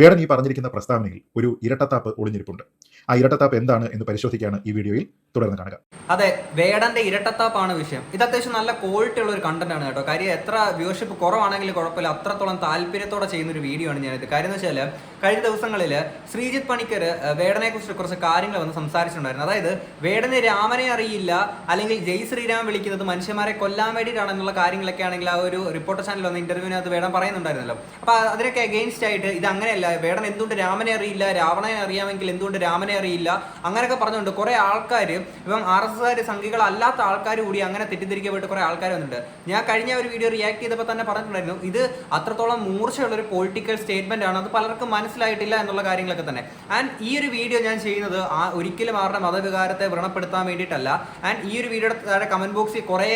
വേടൻ ഈ പറഞ്ഞിരിക്കുന്ന പ്രസ്താവനയിൽ ഒരു ഇരട്ടത്താപ്പ് ഒളിഞ്ഞിരിപ്പുണ്ട്. ആ ഇരട്ടത്താപ്പ് എന്താണ് എന്ന് പരിശോധിക്കുകയാണ് ഈ വീഡിയോയിൽ തുടർന്ന് കാണുക. അതെ വേടന്റെ ഇരട്ടത്താപ്പാണ് വിഷയം. ഇത് അത്യാവശ്യം നല്ല ക്വാളിറ്റി ഉള്ള ഒരു കണ്ടന്റ് ആണ് കേട്ടോ. കാര്യം എത്ര വ്യൂഷിപ്പ് കുറവാണെങ്കിലും കുഴപ്പമില്ല. അത്രത്തോളം താല്പര്യത്തോടെ ചെയ്യുന്ന ഒരു വീഡിയോ ആണ് ഞാനിത്. കാര്യം എന്ന് വെച്ചാൽ കഴിഞ്ഞ ദിവസങ്ങളിൽ ശ്രീജിത്ത് പണിക്കർ വേടനെ കുറിച്ച് കുറച്ച് കാര്യങ്ങൾ വന്ന് സംസാരിച്ചിട്ടുണ്ടായിരുന്നു. അതായത് വേടനെ രാമനെ അറിയില്ല അല്ലെങ്കിൽ ജയ് ശ്രീരാം വിളിക്കുന്നത് മനുഷ്യന്മാരെ കൊല്ലാൻ വേണ്ടിയിട്ടാണെന്നുള്ള കാര്യങ്ങളൊക്കെ ആണെങ്കിൽ ആ ഒരു റിപ്പോർട്ടർ ചാനൽ വന്ന ഇന്റർവ്യൂവിനകത്ത് വേടൻ പറയുന്നുണ്ടായിരുന്നല്ലോ. അപ്പൊ അതിനൊക്കെ അഗെയിൻസ്റ്റ് ആയിട്ട് ഇത് അങ്ങനെയല്ല. വേടൻ എന്തുകൊണ്ട് രാമനെ അറിയില്ല? രാവണനെ അറിയാമെങ്കിൽ എന്തുകൊണ്ട് രാമനെ അറിയില്ല? അങ്ങനെയൊക്കെ പറഞ്ഞുകൊണ്ട് കുറെ ആൾക്കാർ ഇപ്പം ആർ എസ് എസ് സംഘികളല്ലാത്ത ആൾക്കാർ കൂടി അങ്ങനെ തെറ്റിദ്ധരിക്കപ്പെട്ട് കുറെ ആൾക്കാർ വന്നിട്ടുണ്ട്. ഞാൻ കഴിഞ്ഞ ഒരു വീഡിയോ റിയാക്ട് ചെയ്തപ്പോൾ തന്നെ പറഞ്ഞിട്ടുണ്ടായിരുന്നു ഇത് അത്രത്തോളം മൂർച്ചയുള്ള ഒരു പൊളിറ്റിക്കൽ സ്റ്റേറ്റ്മെന്റ് ആണ്. അത് പലർക്കും മനസ്സിലായിട്ടില്ല എന്നുള്ള കാര്യങ്ങളൊക്കെ തന്നെ. ആൻഡ് ഈ ഒരു വീഡിയോ ഞാൻ ചെയ്യുന്നത് ആ ഒരിക്കലും ആരുടെ മതവികാരത്തെ വ്രണപ്പെടുത്താൻ വേണ്ടിയിട്ടല്ല. ആൻഡ് ഈ ഒരു വീഡിയോയുടെ താഴെ കമന്റ് ബോക്സിൽ കുറേ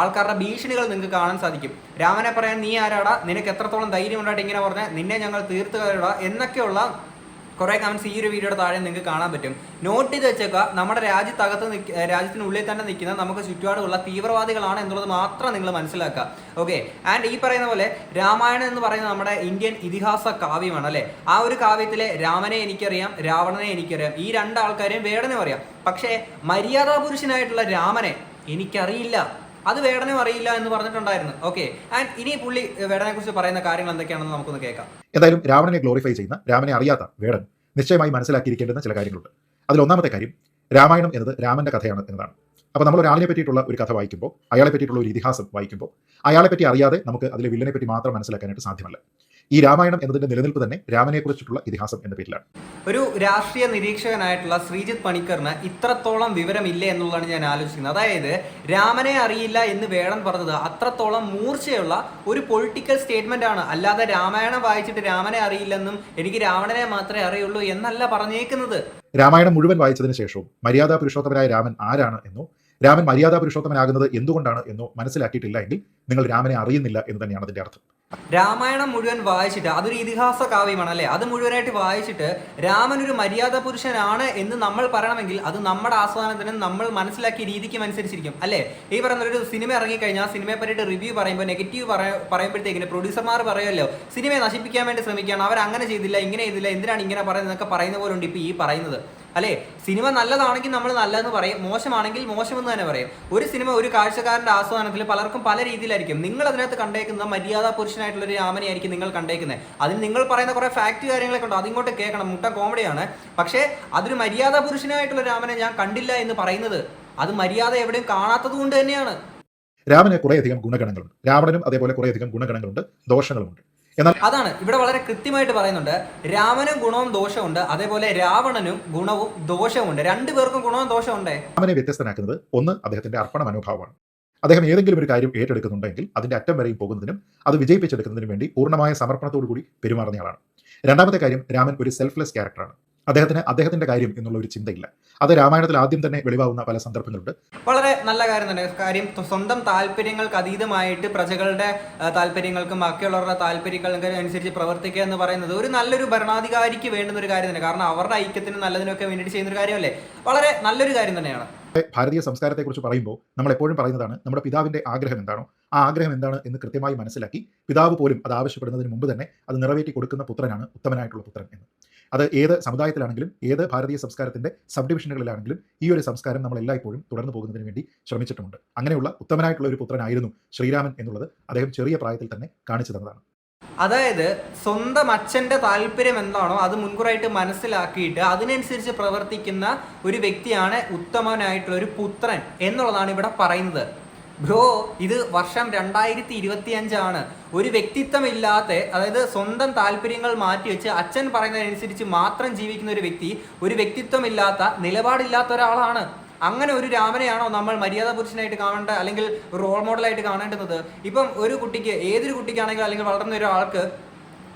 ആൾക്കാരുടെ ഭീഷണികൾ നിങ്ങൾക്ക് കാണാൻ സാധിക്കും. രാമനെ പറയാൻ നീ ആരാടാ? നിനക്ക് എത്രത്തോളം ധൈര്യം ഉണ്ടായിട്ട് ഇങ്ങനെ പറഞ്ഞാൽ നിന്നെ ഞങ്ങൾ തീർത്ത് കയറിടാ എന്നൊക്കെയുള്ള കുറേ കമൻസ് ഈ ഒരു വീഡിയോയുടെ താഴെ നിങ്ങൾക്ക് കാണാൻ പറ്റും. നോട്ട് ചെയ്ത് വെച്ചേക്കുക നമ്മുടെ രാജ്യത്തകത്ത് രാജ്യത്തിനുള്ളിൽ തന്നെ നിൽക്കുന്ന നമുക്ക് ചുറ്റുപാടുള്ള തീവ്രവാദികളാണ് എന്നുള്ളത് മാത്രം നിങ്ങൾ മനസ്സിലാക്കുക. ഓക്കെ ആൻഡ് ഈ പറയുന്ന പോലെ രാമായണം എന്ന് പറയുന്നത് നമ്മുടെ ഇന്ത്യൻ ഇതിഹാസ കാവ്യമാണ് അല്ലേ? ആ ഒരു കാവ്യത്തിലെ രാമനെ എനിക്കറിയാം രാവണനെ എനിക്കറിയാം ഈ രണ്ടാൾക്കാരെയും വേടനെ അറിയാം. പക്ഷേ മര്യാദാ പുരുഷനായിട്ടുള്ള രാമനെ എനിക്കറിയില്ല. അത് വേടനെ അറിയില്ല എന്ന് പറഞ്ഞിട്ടുണ്ടായിരുന്നു. ഓക്കെ ആൻഡ് ഇനി പുള്ളി വേടനെ കുറിച്ച് പറയുന്ന കാര്യങ്ങൾ എന്തൊക്കെയാണെന്ന് നമുക്കൊന്ന് കേൾക്കാം. എന്തായാലും രാവണനെ ഗ്ലോറിഫൈ ചെയ്യുന്ന രാമനെ അറിയാത്ത വേടൻ നിശ്ചയമായി മനസ്സിലാക്കിയിരിക്കേണ്ടുന്ന ചില കാര്യങ്ങളുണ്ട്. അതിൽ ഒന്നാമത്തെ കാര്യം രാമായണം എന്നത് രാമന്റെ കഥയാണ് എന്നതാണ്. അപ്പോൾ നമ്മൾ ഒരാളിനെ പറ്റിയിട്ടുള്ള ഒരു കഥ വായിക്കുമ്പോൾ അയാളെ പറ്റിയിട്ടുള്ള ഒരു ഇതിഹാസം വായിക്കുമ്പോൾ അയാളെ പറ്റി അറിയാതെ നമുക്ക് അതിലെ വില്ലനെ പറ്റി മാത്രം മനസ്സിലാക്കാനായിട്ട് സാധ്യമല്ല. ഈ രാമായണം എന്നതിന്റെ നിലനിൽപ്പ് തന്നെ രാമനെക്കുറിച്ചിട്ടുള്ള ഇതിഹാസം എന്ന പേരിലാണ്. ഒരു രാഷ്ട്രീയ നിരീക്ഷകനായിട്ടുള്ള ശ്രീജിത്ത് പണിക്കറിന് ഇത്രത്തോളം വിവരമില്ല എന്നുള്ളതാണ് ഞാൻ ആലോചിക്കുന്നത്. അതായത് രാമനെ അറിയില്ല എന്ന് വേണം പറഞ്ഞത് അത്രത്തോളം മൂർച്ചയുള്ള ഒരു പൊളിറ്റിക്കൽ സ്റ്റേറ്റ്മെന്റ് ആണ്. അല്ലാതെ രാമായണം വായിച്ചിട്ട് രാമനെ അറിയില്ലെന്നും എനിക്ക് രാവണനെ മാത്രമേ അറിയുള്ളൂ എന്നല്ല പറഞ്ഞേക്കുന്നത്. രാമായണം മുഴുവൻ വായിച്ചതിന് ശേഷവും മര്യാദാ പുരുഷോത്തമനായ രാമൻ ആരാണ് എന്നോ രാമൻ മര്യാദാ പുരുഷോത്തമനാകുന്നത് എന്തുകൊണ്ടാണ് എന്നോ മനസ്സിലാക്കിയിട്ടില്ല എങ്കിൽ നിങ്ങൾ രാമനെ അറിയുന്നില്ല എന്ന് തന്നെയാണ് അതിന്റെ അർത്ഥം. രാമായണം മുഴുവൻ വായിച്ചിട്ട് അതൊരു ഇതിഹാസ കാവ്യമാണ് അല്ലെ? അത് മുഴുവനായിട്ട് വായിച്ചിട്ട് രാമൻ ഒരു മര്യാദ പുരുഷനാണ് എന്ന് നമ്മൾ പറയണമെങ്കിൽ അത് നമ്മുടെ ആസ്വാദനത്തിന് നമ്മൾ മനസ്സിലാക്കിയ രീതിക്കും അനുസരിച്ചിരിക്കും അല്ലേ? ഈ പറയുന്ന ഒരു സിനിമ ഇറങ്ങിക്കഴിഞ്ഞാൽ സിനിമയെ പറ്റിയിട്ട് റിവ്യൂ പറയുമ്പോൾ നെഗറ്റീവ് പറയുമ്പോഴത്തേക്കിന് പ്രൊഡ്യൂസർമാർ പറയുമല്ലോ സിനിമയെ നശിപ്പിക്കാൻ വേണ്ടി ശ്രമിക്കുകയാണ് അവർ അങ്ങനെ ചെയ്തില്ല ഇങ്ങനെ ചെയ്തില്ല എന്തിനാണ് ഇങ്ങനെ പറയുന്നത്? എന്നൊക്കെ പറയുന്ന പോലെ ഉണ്ട് ഇപ്പൊ ഈ പറയുന്നത്. അല്ലേ? സിനിമ നല്ലതാണെങ്കിൽ നമ്മൾ നല്ലതെന്ന് പറയും. മോശമാണെങ്കിൽ മോശമെന്ന് തന്നെ പറയും. ഒരു സിനിമ ഒരു കാഴ്ചക്കാരന്റെ ആസ്വാദനത്തിൽ പലർക്കും പല രീതിയിലായിരിക്കും. നിങ്ങൾ അതിനകത്ത് കണ്ടേക്കുന്ന മര്യാദ പുരുഷനായിട്ടുള്ള ഒരു രാമനെയായിരിക്കും നിങ്ങൾ കണ്ടേക്കുന്നത്. അതിന് നിങ്ങൾ പറയുന്ന കുറെ ഫാക്ട് കാര്യങ്ങളൊക്കെ ഉണ്ട്. അതിങ്ങോട്ട് കേൾക്കണം. മുട്ട കോമഡിയാണ്. പക്ഷേ അതൊരു മര്യാദ പുരുഷനായിട്ടുള്ള രാമനെ ഞാൻ കണ്ടില്ല എന്ന് പറയുന്നത് അത് മര്യാദ എവിടെയും കാണാത്തത് കൊണ്ട് തന്നെയാണ്. രാമന് കുറേയധികം ഗുണഗണങ്ങളുണ്ട്. രാവണനും അതേപോലെ കുറേയധികം ഗുണഗണങ്ങളുണ്ട്. ദോഷങ്ങളുമുണ്ട്. എന്നാൽ അതാണ്. ഇവിടെ വളരെ കൃത്യമായിട്ട് പറയുന്നുണ്ട്. രാമനും ഗുണവും ദോഷമുണ്ട് അതേപോലെ രാവണനും ഗുണവും ദോഷവുമുണ്ട്. രണ്ടുപേർക്കും ഗുണവും ദോഷമുണ്ടേ രാമനെ വ്യത്യസ്തനാക്കുന്നത് ഒന്ന് അദ്ദേഹത്തിന്റെ അർപ്പണ മനോഭാവമാണ്. അദ്ദേഹം ഏതെങ്കിലും ഒരു കാര്യം ഏറ്റെടുക്കുന്നുണ്ടെങ്കിൽ അതിന്റെ അറ്റം വരെയും പോകുന്നതിനും അത് വിജയിപ്പിച്ചെടുക്കുന്നതിനും വേണ്ടി പൂർണമായ സമർപ്പണത്തോടു കൂടി പെരുമാറുന്നയാളാണ് രണ്ടാമത്തെ കാര്യം രാമൻ ഒരു സെൽഫ്ലെസ് ക്യാരക്ടറാണ് അദ്ദേഹത്തിന് അദ്ദേഹത്തിന്റെ കാര്യം എന്നുള്ള ഒരു ചിന്തയില്ല. അത് രാമായണത്തിൽ ആദ്യം തന്നെ വെളിവാകുന്ന പല സന്ദർഭങ്ങളുണ്ട്. വളരെ നല്ല കാര്യം തന്നെ. കാര്യം സ്വന്തം താല്പര്യങ്ങൾക്ക് അതീതമായിട്ട് പ്രജകളുടെ താല്പര്യങ്ങൾക്കും ബാക്കിയുള്ളവരുടെ താല്പര്യങ്ങൾക്കും അനുസരിച്ച് പ്രവർത്തിക്കുക എന്ന് പറയുന്നത് ഒരു നല്ലൊരു ഭരണാധികാരിക്ക് വേണ്ടുന്ന ഒരു കാര്യം തന്നെ. കാരണം അവരുടെ ഐക്യത്തിന് നല്ലതിനൊക്കെ വേണ്ടിയിട്ട് ചെയ്യുന്ന ഒരു കാര്യമല്ലേ? വളരെ നല്ലൊരു കാര്യം തന്നെയാണ്. ഭാരതീയ സംസ്കാരത്തെക്കുറിച്ച് പറയുമ്പോൾ നമ്മൾ എപ്പോഴും പറയുന്നതാണ് നമ്മുടെ പിതാവിന്റെ ആഗ്രഹം എന്താണോ? ആ ആഗ്രഹം എന്താണ് എന്ന് കൃത്യമായി മനസ്സിലാക്കി പിതാവ് പോലും അത് ആവശ്യപ്പെടുന്നതിന് മുമ്പ് തന്നെ അത് നിറവേറ്റി കൊടുക്കുന്ന പുത്രനാണ് ഉത്തമനായിട്ടുള്ള പുത്രൻ എന്ന്. അത് ഏത് സമുദായത്തിലാണെങ്കിലും ഏത് ഭാരതീയ സംസ്കാരത്തിന്റെ സബ് ഡിവിഷനുകളിലാണെങ്കിലും ഈ ഒരു സംസ്കാരം നമ്മൾ എല്ലായ്പ്പോഴും തുടർന്നു പോകുന്നതിന് വേണ്ടി ശ്രമിച്ചിട്ടുമുണ്ട്. അങ്ങനെയുള്ള ഉത്തമനായിട്ടുള്ള ഒരു പുത്രനായിരുന്നു ശ്രീരാമൻ എന്നുള്ളത് അദ്ദേഹം ചെറിയ പ്രായത്തിൽ തന്നെ കാണിച്ചു തന്നതാണ്. അതായത് സ്വന്തം അച്ഛന്റെ താല്പര്യം എന്താണോ അത് മുൻകൂറായിട്ട് മനസ്സിലാക്കിയിട്ട് അതിനനുസരിച്ച് പ്രവർത്തിക്കുന്ന ഒരു വ്യക്തിയാണ് ഉത്തമനായിട്ടുള്ള ഒരു പുത്രൻ എന്നുള്ളതാണ് ഇവിടെ പറയുന്നത്. ബ്രോ ഇത് വർഷം രണ്ടായിരത്തി ഇരുപത്തി അഞ്ചാണ് ഒരു വ്യക്തിത്വം ഇല്ലാത്ത അതായത് സ്വന്തം താല്പര്യങ്ങൾ മാറ്റിവെച്ച് അച്ഛൻ പറയുന്നതനുസരിച്ച് മാത്രം ജീവിക്കുന്ന ഒരു വ്യക്തി ഒരു വ്യക്തിത്വമില്ലാത്ത നിലപാടില്ലാത്ത ഒരാളാണ്. അങ്ങനെ ഒരു രാമനെയാണോ നമ്മൾ മര്യാദ പുരുഷനായിട്ട് കാണേണ്ട അല്ലെങ്കിൽ റോൾ മോഡലായിട്ട് കാണേണ്ടുന്നത്? ഇപ്പം ഒരു കുട്ടിക്ക് ഏതൊരു കുട്ടിക്കാണെങ്കിലും അല്ലെങ്കിൽ വളർന്ന ഒരാൾക്ക്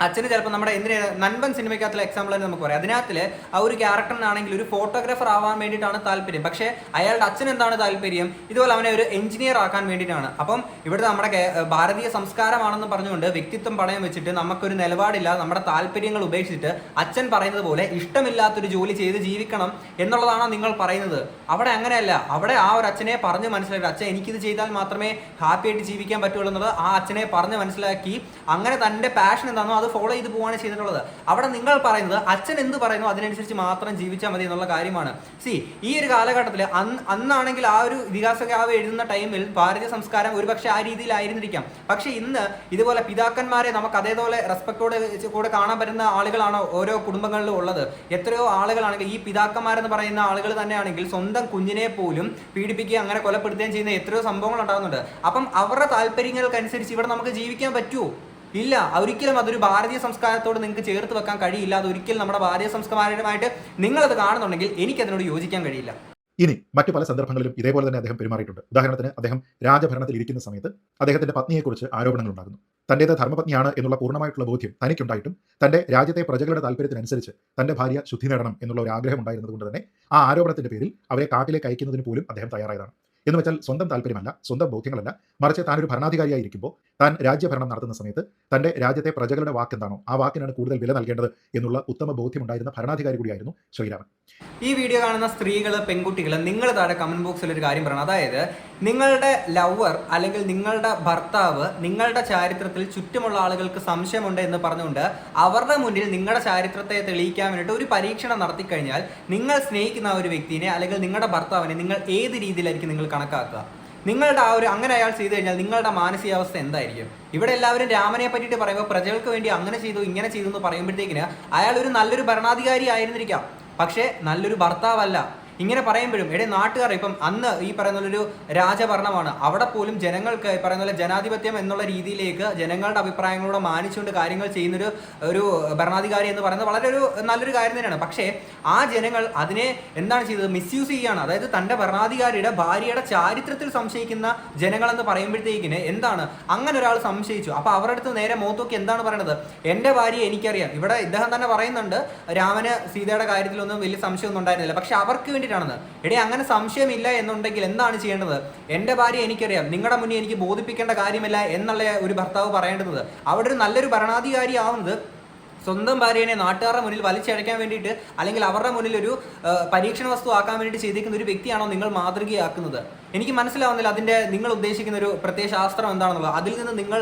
അച്ഛന് ചിലപ്പോൾ നമ്മുടെ എന്തിനാണ് നൻപൻ സിനിമയ്ക്കകത്തുള്ള എക്സാമ്പിൾ തന്നെ നമുക്ക് പറയാം. അതിനകത്തിൽ ആ ഒരു ക്യാരക്ടറിനാണെങ്കിൽ ഒരു ഫോട്ടോഗ്രാഫർ ആവാൻ വേണ്ടിയിട്ടാണ് താല്പര്യം. പക്ഷേ അയാളുടെ അച്ഛൻ എന്താണ് താല്പര്യം? ഇതുപോലെ അവനെ ഒരു എഞ്ചിനീയർ ആക്കാൻ വേണ്ടിയിട്ടാണ്. അപ്പം ഇവിടെ നമ്മുടെ ഭാരതീയ സംസ്കാരമാണെന്ന് പറഞ്ഞുകൊണ്ട് വ്യക്തിത്വം പണയം വെച്ചിട്ട് നമുക്കൊരു നിലപാടില്ല നമ്മുടെ താല്പര്യങ്ങൾ ഉപേക്ഷിച്ചിട്ട് അച്ഛൻ പറയുന്നത് പോലെ ഇഷ്ടമില്ലാത്തൊരു ജോലി ചെയ്ത് ജീവിക്കണം എന്നുള്ളതാണോ നിങ്ങൾ പറയുന്നത്? അവിടെ അങ്ങനെയല്ല. അവിടെ ആ ഒരു അച്ഛനെ പറഞ്ഞ് മനസ്സിലാക്കി. അച്ഛൻ എനിക്കിത് ചെയ്താൽ മാത്രമേ ഹാപ്പി ആയിട്ട് ജീവിക്കാൻ പറ്റുള്ളൂ എന്നുള്ളത് ആ അച്ഛനെ പറഞ്ഞ് മനസ്സിലാക്കി. അങ്ങനെ തന്റെ പാഷൻ എന്താണോ അത് ഫോളോ ചെയ്ത് പോവാണ് ചെയ്തിട്ടുള്ളത്. അവിടെ നിങ്ങൾ പറയുന്നത് അച്ഛൻ എന്ത് പറയുന്നു അതിനനുസരിച്ച് മാത്രം ജീവിച്ചാൽ മതി എന്നുള്ള കാര്യമാണ്. സി ഈ ഒരു കാലഘട്ടത്തിൽ അന്ന് അന്നാണെങ്കിൽ ആ ഒരു വികാസകാവ് എഴുതുന്ന ടൈമിൽ ഭാരതീയ സംസ്കാരം ഒരുപക്ഷെ ആ രീതിയിലായിരുന്നിരിക്കാം പക്ഷെ ഇന്ന് ഇതുപോലെ പിതാക്കന്മാരെ നമുക്ക് അതേപോലെ റെസ്പെക്ടോടെ കൂടെ കാണാൻ പറ്റുന്ന ആളുകളാണ് ഓരോ കുടുംബങ്ങളിലും ഉള്ളത്. എത്രയോ ആളുകളാണെങ്കിൽ ഈ പിതാക്കന്മാരെന്ന് പറയുന്ന ആളുകൾ തന്നെയാണെങ്കിൽ സ്വന്തം കുഞ്ഞിനെ പോലും പീഡിപ്പിക്കുകയും അങ്ങനെ കൊലപ്പെടുത്തുകയും ചെയ്യുന്ന എത്രയോ സംഭവങ്ങൾ ഉണ്ടാകുന്നുണ്ട്. അപ്പം അവരുടെ താല്പര്യങ്ങൾക്കനുസരിച്ച് ഇവിടെ നമുക്ക് ജീവിക്കാൻ പറ്റുമോ ഇല്ല ഒരിക്കലും അതൊരു ഭാരതീയ സംസ്കാരത്തോട് നിങ്ങൾക്ക് ചേർത്ത് വെക്കാൻ കഴിയില്ല. അത് ഒരിക്കലും നമ്മുടെ ഭാരതീയ സംസ്കാരമായിട്ട് നിങ്ങളത് കാണുന്നുണ്ടെങ്കിൽ എനിക്കതിനോട് യോജിക്കാൻ കഴിയില്ല. ഇനി മറ്റു പല സന്ദർഭങ്ങളിലും ഇതേപോലെ തന്നെ അദ്ദേഹം പെരുമാറിയിട്ടുണ്ട്. ഉദാഹരണത്തിന് അദ്ദേഹം രാജഭരണത്തിൽ ഇരിക്കുന്ന സമയത്ത് അദ്ദേഹത്തിന്റെ പത്നിയെക്കുറിച്ച് ആരോപണങ്ങൾ ഉണ്ടാകുന്നു തന്റേത് ധർമ്മപത്നിയാണ് എന്നുള്ള പൂർണമായിട്ടുള്ള ബോധ്യം തനിക്കുണ്ടായിട്ടും തന്റെ രാജ്യത്തെ പ്രജകളുടെ താല്പര്യത്തിനനുസരിച്ച് തന്റെ ഭാര്യ ശുദ്ധി നേടണം എന്നുള്ള ഒരു ആഗ്രഹം ഉണ്ടായിരുന്നതുകൊണ്ട് തന്നെ ആ ആരോപണത്തിന്റെ പേരിൽ അവരെ കാട്ടിലേക്ക് അയക്കുന്നതിന് പോലും അദ്ദേഹം തയ്യാറായതാണ്. എന്ന് വെച്ചാൽ സ്വന്തം താല്പര്യമല്ല സ്വന്തം ബോധ്യങ്ങളല്ല. മറിച്ച് താനൊരു ഭരണാധികാരിയായിരിക്കുമ്പോൾ താൻ രാജ്യഭരണം നടത്തുന്ന സമയത്ത് തന്റെ രാജ്യത്തെ പ്രജകളുടെ വാക്കെന്താണോ? ആ വാക്കിനാണ് കൂടുതൽ വില നൽകേണ്ടത് എന്നുള്ള ഉത്തമ ബോധ്യമുണ്ടായിരുന്ന ഭരണാധികാരി കൂടിയായിരുന്നു ശ്രീരാമൻ. ഈ വീഡിയോ കാണുന്ന സ്ത്രീകൾ പെൺകുട്ടികൾ നിങ്ങൾ താഴെ കമന്റ് ബോക്സിൽ ഒരു കാര്യം പറയണം. അതായത് നിങ്ങളുടെ ലവർ അല്ലെങ്കിൽ നിങ്ങളുടെ ഭർത്താവ് നിങ്ങളുടെ ചാരിത്രത്തിൽ ചുറ്റുമുള്ള ആളുകൾക്ക് സംശയമുണ്ട് എന്ന് പറഞ്ഞുകൊണ്ട് അവരുടെ മുന്നിൽ നിങ്ങളുടെ ചാരിത്രത്തെ തെളിയിക്കാൻ വേണ്ടിയിട്ട് ഒരു പരീക്ഷണം നടത്തി കഴിഞ്ഞാൽ നിങ്ങൾ സ്നേഹിക്കുന്ന ആ ഒരു വ്യക്തിനെ അല്ലെങ്കിൽ നിങ്ങളുടെ ഭർത്താവിനെ നിങ്ങൾ ഏത് രീതിയിലായിരിക്കും നിങ്ങൾ കണക്കാക്കുക? നിങ്ങളുടെ ആ ഒരു അങ്ങനെ അയാൾ ചെയ്തു കഴിഞ്ഞാൽ നിങ്ങളുടെ മാനസികാവസ്ഥ എന്തായിരിക്കും? ഇവിടെ എല്ലാവരും രാമനെ പറ്റിയിട്ട് പറയുമ്പോൾ പ്രജകൾക്ക് വേണ്ടി അങ്ങനെ ചെയ്തു ഇങ്ങനെ ചെയ്തു എന്ന് പറയുമ്പോഴത്തേക്കിന് അയാൾ ഒരു നല്ലൊരു ഭരണാധികാരി ആയിരുന്നിരിക്കാം. പക്ഷേ നല്ലൊരു ഭർത്താവല്ല. ഇങ്ങനെ പറയുമ്പോഴും എടേ നാട്ടുകാർ ഇപ്പം അന്ന് ഈ പറയുന്ന പോലെ ഒരു രാജഭരണമാണ്. അവിടെ പോലും ജനങ്ങൾക്ക് ഈ പറയുന്ന പോലെ ജനാധിപത്യം എന്നുള്ള രീതിയിലേക്ക് ജനങ്ങളുടെ അഭിപ്രായങ്ങളോട് മാനിച്ചുകൊണ്ട് കാര്യങ്ങൾ ചെയ്യുന്നൊരു ഒരു ഭരണാധികാരി എന്ന് പറയുന്നത് വളരെ ഒരു നല്ലൊരു കാര്യം തന്നെയാണ്. പക്ഷേ ആ ജനങ്ങൾ അതിനെ എന്താണ് ചെയ്തത്? മിസ്യൂസ് ചെയ്യുകയാണ്. അതായത് തന്റെ ഭരണാധികാരിയുടെ ഭാര്യയുടെ ചാരിത്രത്തിൽ സംശയിക്കുന്ന ജനങ്ങളെന്ന് പറയുമ്പോഴത്തേക്കിന് എന്താണ്? അങ്ങനെ ഒരാൾ സംശയിച്ചു. അപ്പോൾ അവരുടെ അടുത്ത് നേരെ മോത്തോക്കി എന്താണ് പറയുന്നത് എന്റെ ഭാര്യയെ എനിക്കറിയാം. ഇവിടെ ഇദ്ദേഹം തന്നെ പറയുന്നുണ്ട് രാമന് സീതയുടെ കാര്യത്തിലൊന്നും വലിയ സംശയമൊന്നും ഉണ്ടായിരുന്നില്ല. പക്ഷേ അവർക്ക് വേണ്ടിയിട്ടാണെന്ന് എടേ അങ്ങനെ സംശയമില്ല എന്നുണ്ടെങ്കിൽ എന്താണ് ചെയ്യേണ്ടത്? എന്റെ ഭാര്യ എനിക്കറിയാം. നിങ്ങളുടെ മുന്നിൽ എനിക്ക് ബോധിപ്പിക്കേണ്ട കാര്യമില്ല എന്നുള്ള ഒരു ഭർത്താവ് പറയേണ്ടത് അവിടെ ഒരു നല്ലൊരു ഭരണാധികാരി ആവുന്നത് സ്വന്തം ഭാര്യനെ നാട്ടുകാരുടെ മുന്നിൽ വലിച്ചഴയ്ക്കാൻ വേണ്ടിയിട്ട് അല്ലെങ്കിൽ അവരുടെ മുന്നിൽ ഒരു പരീക്ഷണ വസ്തു ആക്കാൻ വേണ്ടിയിട്ട് ചെയ്തിരിക്കുന്ന ഒരു വ്യക്തിയാണോ നിങ്ങൾ മാതൃകയാക്കുന്നത്? എനിക്ക് മനസ്സിലാവുന്നില്ല അതിന്റെ നിങ്ങൾ ഉദ്ദേശിക്കുന്ന ഒരു പ്രത്യേക ശാസ്ത്രം എന്താണെന്നുള്ളത്. അതിൽ നിന്ന് നിങ്ങൾ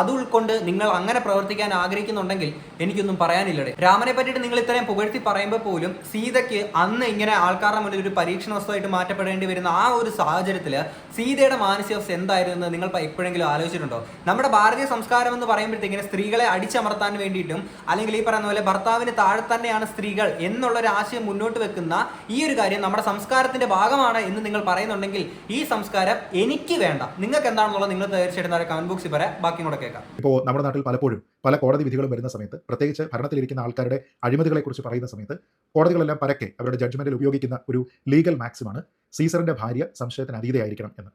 അത് ഉൾക്കൊണ്ട് നിങ്ങൾ അങ്ങനെ പ്രവർത്തിക്കാൻ ആഗ്രഹിക്കുന്നുണ്ടെങ്കിൽ എനിക്കൊന്നും പറയാനില്ലടെ. രാമനെ പറ്റിയിട്ട് നിങ്ങൾ ഇത്രയും പുകഴ്ത്തി പറയുമ്പോൾ പോലും സീതയ്ക്ക് അന്ന് ഇങ്ങനെ ആൾക്കാരുടെ മുന്നിൽ ഒരു പരീക്ഷണ വസ്തുവായിട്ട് മാറ്റപ്പെടേണ്ടി വരുന്ന ആ ഒരു സാഹചര്യത്തിൽ സീതയുടെ മാനസികാവസ്ഥ എന്തായിരുന്നു എന്ന് നിങ്ങൾ എപ്പോഴെങ്കിലും ആലോചിച്ചിട്ടുണ്ടോ? നമ്മുടെ ഭാരതീയ സംസ്കാരം എന്ന് പറയുമ്പോഴത്തേക്കിന് സ്ത്രീകളെ അടിച്ചമർത്താൻ വേണ്ടിയിട്ടും അല്ലെങ്കിൽ ഈ പറയുന്ന പോലെ ഭർത്താവിന് താഴെ തന്നെയാണ് സ്ത്രീകൾ എന്നുള്ള ഒരു ആശയം മുന്നോട്ട് വെക്കുന്ന ഈ ഒരു കാര്യം നമ്മുടെ സംസ്കാരത്തിന്റെ ഭാഗമാണ് എന്ന് നിങ്ങൾ പറയുന്നുണ്ടെങ്കിൽ ഈ സംസ്കാരം എനിക്ക് വേണ്ട. നിങ്ങൾക്ക് എന്താണെന്നുള്ളത് നിങ്ങൾ തീർച്ചയായിട്ടും കമന്റ് ബോക്സിൽ പറയാം. ബാക്കി കൂടെ കേൾക്കാം. ഇപ്പോൾ നമ്മുടെ നാട്ടിൽ പലപ്പോഴും പല കോടതി വിധികളും വരുന്ന സമയത്ത് പ്രത്യേകിച്ച് ഭരണത്തിലിരിക്കുന്ന ആൾക്കാരുടെ അഴിമതികളെ കുറിച്ച് പറയുന്ന സമയത്ത് കോടതികളെല്ലാം പരക്കെ അവരുടെ ജഡ്ജ്മെന്റിൽ ഉപയോഗിക്കുന്ന ഒരു ലീഗൽ മാക്സിമാണ് സീസറിന്റെ ഭാര്യ സംശയത്തിന് അതീതയായിരിക്കണം എന്ന്.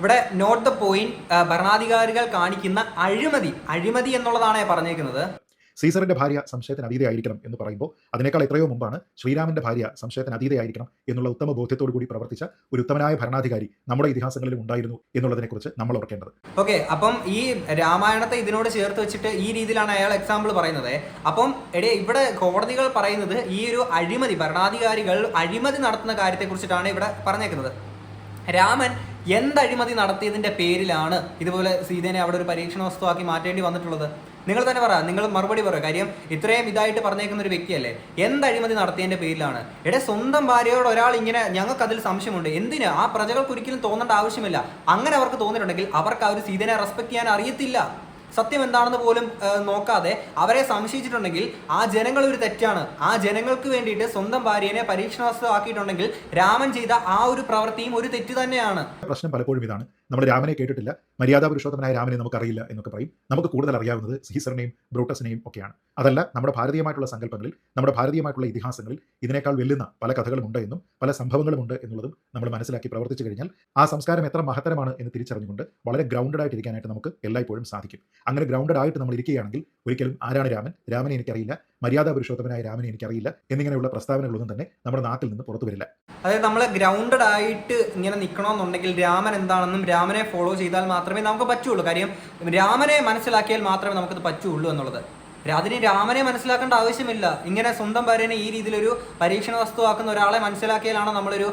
ഇവിടെ നോട്ട് ദ പോയിന്റ് ഭരണാധികാരികൾ കാണിക്കുന്ന അഴിമതി അഴിമതി എന്നുള്ളതാണ് പറഞ്ഞേക്കുന്നത്. സീസറിന്റെ ഭാര്യ സംശയത്തിന് അതീതയായിരിക്കണം എന്ന് പറയുമ്പോൾ അതിനേക്കാൾ എത്രയോ മുമ്പാണ് ശ്രീരാമന്റെ ഭാര്യ സംശയത്തിന് അതീതയായിരിക്കണം എന്നുള്ള ഉത്തമ ബോധ്യത്തോടു കൂടി പ്രവർത്തിച്ച ഒരു ഉത്തമനായ ഭരണാധികാരി നമ്മുടെ ഇതിഹാസങ്ങളിലും ഉണ്ടായിരുന്നു എന്നുള്ളതിനെക്കുറിച്ച് നമ്മൾ ഓർക്കേണ്ടത്. ഓക്കെ അപ്പം ഈ രാമായണത്തെ ഇതിനോട് ചേർത്ത് വെച്ചിട്ട് ഈ രീതിയിലാണ് അയാൾ എക്സാമ്പിൾ പറയുന്നത്. അപ്പം എടേ ഇവിടെ കോടതികൾ പറയുന്നത് ഈ ഒരു അഴിമതി ഭരണാധികാരികൾ അഴിമതി നടത്തുന്ന കാര്യത്തെ കുറിച്ചിട്ടാണ് ഇവിടെ പറഞ്ഞേക്കുന്നത്. രാമൻ എന്തഴിമതി നടത്തിയതിന്റെ പേരിലാണ് ഇതുപോലെ സീതേനെ അവിടെ ഒരു പരീക്ഷണ വസ്തുവാക്കി മാറ്റേണ്ടി വന്നിട്ടുള്ളത്? നിങ്ങൾ തന്നെ പറ നിങ്ങൾ മറുപടി പറയുക കാര്യം ഇത്രയും ഇതായിട്ട് പറഞ്ഞേക്കുന്ന ഒരു വ്യക്തിയല്ലേ? എന്ത് അഴിമതി നടത്തിയതിന്റെ പേരിലാണ്. എടെ സ്വന്തം ഭാര്യയോട് ഒരാൾ ഇങ്ങനെ ഞങ്ങൾക്ക് അതിൽ സംശയമുണ്ട്. എന്തിന്? ആ പ്രജകൾക്ക് ഒരിക്കലും തോന്നേണ്ട ആവശ്യമില്ല. അങ്ങനെ അവർക്ക് തോന്നിയിട്ടുണ്ടെങ്കിൽ അവർക്ക് ആ ഒരു സീതനെ റെസ്പെക്ട് ചെയ്യാൻ അറിയത്തില്ല. സത്യം എന്താണെന്ന് പോലും നോക്കാതെ അവരെ സംശയിച്ചിട്ടുണ്ടെങ്കിൽ ആ ജനങ്ങൾ ഒരു തെറ്റാണ്. ആ ജനങ്ങൾക്ക് വേണ്ടിയിട്ട് സ്വന്തം ഭാര്യനെ പരീക്ഷണ വസ്തു ആക്കിയിട്ടുണ്ടെങ്കിൽ രാമൻ ചെയ്ത ആ ഒരു പ്രവൃത്തിയും ഒരു തെറ്റ് തന്നെയാണ്. പ്രശ്നം പലപ്പോഴും ഇതാണ്. നമ്മൾ രാമനെ കേട്ടിട്ടില്ല. മര്യാദാ പുരുഷോത്തമനായ രാമനെ നമുക്കറിയില്ല എന്നൊക്കെ പറയും. നമുക്ക് കൂടുതൽ അറിയാവുന്നത് സീസറിനെയും ബ്രൂട്ടസിനെയും ഒക്കെയാണ്. അതല്ല നമ്മുടെ ഭാരതീയമായിട്ടുള്ള സങ്കല്പങ്ങളിൽ നമ്മുടെ ഭാരതീയമായിട്ടുള്ള ഇതിഹാസങ്ങളിൽ ഇതിനേക്കാൾ വെല്ലുന്ന പല കഥകളുമുണ്ട് എന്നും പല സംഭവങ്ങളുമുണ്ട് എന്നുള്ളതും നമ്മൾ മനസ്സിലാക്കി പ്രവർത്തിച്ചു കഴിഞ്ഞാൽ ആ സംസ്കാരം എത്ര മഹത്തരമാണ് എന്ന് തിരിച്ചറിഞ്ഞുകൊണ്ട് വളരെ ഗ്രൗണ്ടഡ് ആയിട്ട് ഇരിക്കാനായിട്ട് നമുക്ക് എല്ലായ്പ്പോഴും സാധിക്കും. അങ്ങനെ ഗ്രൗണ്ടഡ് ആയിട്ട് നമ്മൾ ഇരിക്കുകയാണെങ്കിൽ ഒരിക്കലും ആരാണ് രാമൻ? രാമനെ എനിക്കറിയില്ല. മര്യാദാ പുരുഷോത്തമനായ രാമനെ എനിക്കറിയില്ല. എന്നിങ്ങനെയുള്ള പ്രസ്താവനകളൊന്നും തന്നെ നമ്മുടെ നാട്ടിൽ നിന്ന് പുറത്തു വരില്ല. അതായത് നമ്മൾ ഗ്രൗണ്ടഡ് ആയിട്ട് ഇങ്ങനെ നിൽക്കണമെന്നുണ്ടെങ്കിൽ രാമൻ എന്താണെന്നും രാമനെ ഫോളോ ചെയ്താൽ മാത്രമേ നമുക്ക് പറ്റുള്ളൂ. കാര്യം രാമനെ മനസ്സിലാക്കിയാൽ മാത്രമേ നമുക്കത് പറ്റുള്ളൂ എന്നുള്ളത്. അതിന് രാമനെ മനസ്സിലാക്കേണ്ട ആവശ്യമില്ല. ഇങ്ങനെ സ്വന്തം ഭാര്യനെ ഈ രീതിയിലൊരു പരീക്ഷണ വസ്തുവാക്കുന്ന ഒരാളെ മനസ്സിലാക്കിയാലാണ് നമ്മളൊരു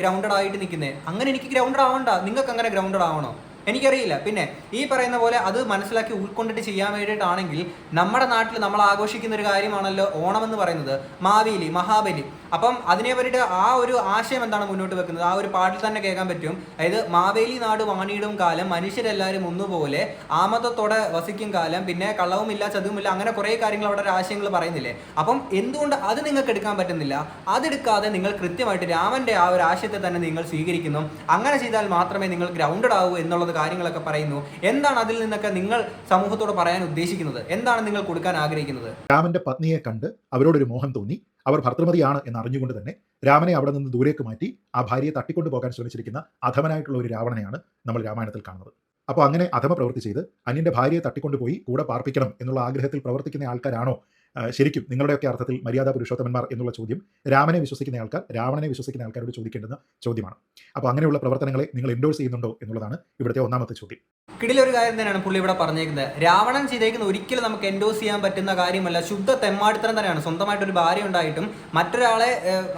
ഗ്രൗണ്ടഡ് ആയിട്ട് നിൽക്കുന്നത്? അങ്ങനെ എനിക്ക് ഗ്രൗണ്ടഡ് ആവണ്ട. നിങ്ങൾക്ക് അങ്ങനെ ഗ്രൗണ്ടഡ് ആവണോ? എനിക്കറിയില്ല. പിന്നെ ഈ പറയുന്ന പോലെ അത് മനസ്സിലാക്കി ഉൾക്കൊണ്ടിട്ട് ചെയ്യാൻ വേണ്ടിയിട്ടാണെങ്കിൽ നമ്മുടെ നാട്ടിൽ നമ്മൾ ആഘോഷിക്കുന്ന ഒരു കാര്യമാണല്ലോ ഓണം എന്ന് പറയുന്നത്. മാവേലി മഹാബലി. അപ്പം അതിനെ പറ്റിയിട്ട് ആ ഒരു ആശയം എന്താണ് മുന്നോട്ട് വെക്കുന്നത്? ആ ഒരു പാട്ടിൽ തന്നെ കേൾക്കാൻ പറ്റും. അതായത് മാവേലി നാട് വാണിയിടും കാലം മനുഷ്യരെല്ലാവരും ഒന്നുപോലെ ആമതത്തോടെ വസിക്കും കാലം പിന്നെ കള്ളവുമില്ല ചതുവുമില്ല അങ്ങനെ കുറേ കാര്യങ്ങൾ അവിടെ ആശയങ്ങൾ പറയുന്നില്ലേ? അപ്പം എന്തുകൊണ്ട് അത് നിങ്ങൾക്ക് എടുക്കാൻ പറ്റുന്നില്ല? അതെടുക്കാതെ നിങ്ങൾ കൃത്യമായിട്ട് രാമന്റെ ആ ഒരു ആശയത്തെ തന്നെ നിങ്ങൾ സ്വീകരിക്കുന്നു. അങ്ങനെ ചെയ്താൽ മാത്രമേ നിങ്ങൾ ഗ്രൗണ്ടഡ് ആവൂ എന്നുള്ളത് കാര്യങ്ങളൊക്കെ പറയുന്നു. എന്താണ് അതിൽ നിന്നൊക്കെ നിങ്ങൾ സമൂഹത്തോട് പറയാൻ ഉദ്ദേശിക്കുന്നത്? എന്താണ് നിങ്ങൾ കൊടുക്കാൻ ആഗ്രഹിക്കുന്നത്? രാമന്റെ പത്നിയെ കണ്ട് അവരോടൊരു മോഹം തോന്നി. അവർ ഭർത്തൃമതിയാണ് എന്ന് അറിഞ്ഞുകൊണ്ട് തന്നെ രാമനെ അവിടെ നിന്ന് ദൂരേക്ക് മാറ്റി ആ ഭാര്യയെ തട്ടിക്കൊണ്ടു പോകാൻ ശ്രമിച്ചിരിക്കുന്ന അധമനായിട്ടുള്ള ഒരു രാവണനെയാണ് നമ്മൾ രാമായണത്തിൽ കാണുന്നത്. അപ്പോൾ അങ്ങനെ അധമ പ്രവൃത്തി ചെയ്ത് അന്യന്റെ ഭാര്യയെ തട്ടിക്കൊണ്ടുപോയി കൂടെ പാർപ്പിക്കണം എന്നുള്ള ആഗ്രഹത്തിൽ പ്രവർത്തിക്കുന്ന ആൾക്കാരാണോ ശരിക്കും നിങ്ങളുടെയൊക്കെ അർത്ഥത്തിൽ മര്യാദ പുരുഷോത്തമന്മാർ എന്നുള്ള ചോദ്യം രാമനെ വിശ്വസിക്കുന്ന ആൾക്കാർ രാവണനെ വിശ്വസിക്കുന്ന ആൾക്കാരോട് ചോദിക്കേണ്ടുന്ന ചോദ്യമാണ്. അപ്പോൾ അങ്ങനെയുള്ള പ്രവർത്തനങ്ങളെ നിങ്ങൾ എൻഡോഴ്സ് ചെയ്യുന്നുണ്ടോ എന്നുള്ളതാണ് ഇവിടുത്തെ ഒന്നാമത്തെ ചോദ്യം. കിടിലൊരു കാര്യം തന്നെയാണ് പുള്ളി ഇവിടെ പറഞ്ഞേക്കുന്നത്. രാവണൻ ചെയ്തേക്കുന്ന ഒരിക്കലും നമുക്ക് എൻഡോസ് ചെയ്യാൻ പറ്റുന്ന കാര്യമല്ല. ശുദ്ധ തെമ്മാടിത്തരം തന്നെയാണ്. സ്വന്തമായിട്ടൊരു ഭാര്യ ഉണ്ടായിട്ടും മറ്റൊരാളെ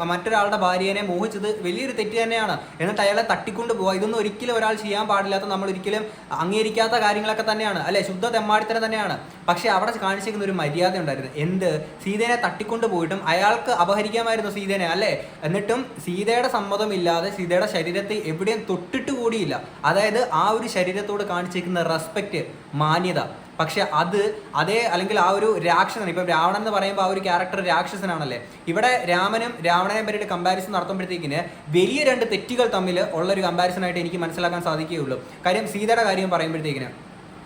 മറ്റൊരാളുടെ ഭാര്യനെ മോഹിച്ചത് വലിയൊരു തെറ്റ് തന്നെയാണ്. എന്നിട്ട് അയാളെ തട്ടിക്കൊണ്ട് പോവുക. ഇതൊന്നും ഒരിക്കലും ഒരാൾ ചെയ്യാൻ പാടില്ലാത്ത നമ്മൾ ഒരിക്കലും അംഗീകരിക്കാത്ത കാര്യങ്ങളൊക്കെ തന്നെയാണ്. അല്ലെ? ശുദ്ധ തെമ്മാടിത്തരം തന്നെയാണ്. പക്ഷെ അവിടെ കാണിച്ചിരിക്കുന്ന ഒരു മര്യാദ ഉണ്ടായിരുന്നു. എന്ത് സീതേനെ തട്ടിക്കൊണ്ട് പോയിട്ടും അയാൾക്ക് അപഹരിക്കാമായിരുന്നു സീതേനെ അല്ലേ? എന്നിട്ടും സീതയുടെ സമ്മതമില്ലാതെ സീതയുടെ ശരീരത്തെ എവിടെയും തൊട്ടിട്ട് കൂടിയില്ല. അതായത് ആ ഒരു ശരീരത്തോട് കാണിച്ചിരിക്കുന്ന റെസ്പെക്റ്റ് മാന്യത. പക്ഷെ അത് അതേ അല്ലെങ്കിൽ ആ ഒരു രാക്ഷസൻ ഇപ്പം രാവണൻ എന്ന് പറയുമ്പോൾ ആ ഒരു ക്യാരക്ടർ രാക്ഷസനാണല്ലേ? ഇവിടെ രാമനും രാവണനെ പറ്റിയിട്ട് കമ്പാരിസൺ നടത്തുമ്പോഴത്തേക്കിന് വലിയ രണ്ട് തെറ്റുകൾ തമ്മിൽ ഉള്ള ഒരു കമ്പാരിസൺ ആയിട്ട് എനിക്ക് മനസ്സിലാക്കാൻ സാധിക്കുകയുള്ളൂ. കാര്യം സീതയുടെ കാര്യം പറയുമ്പോഴത്തേക്കിന്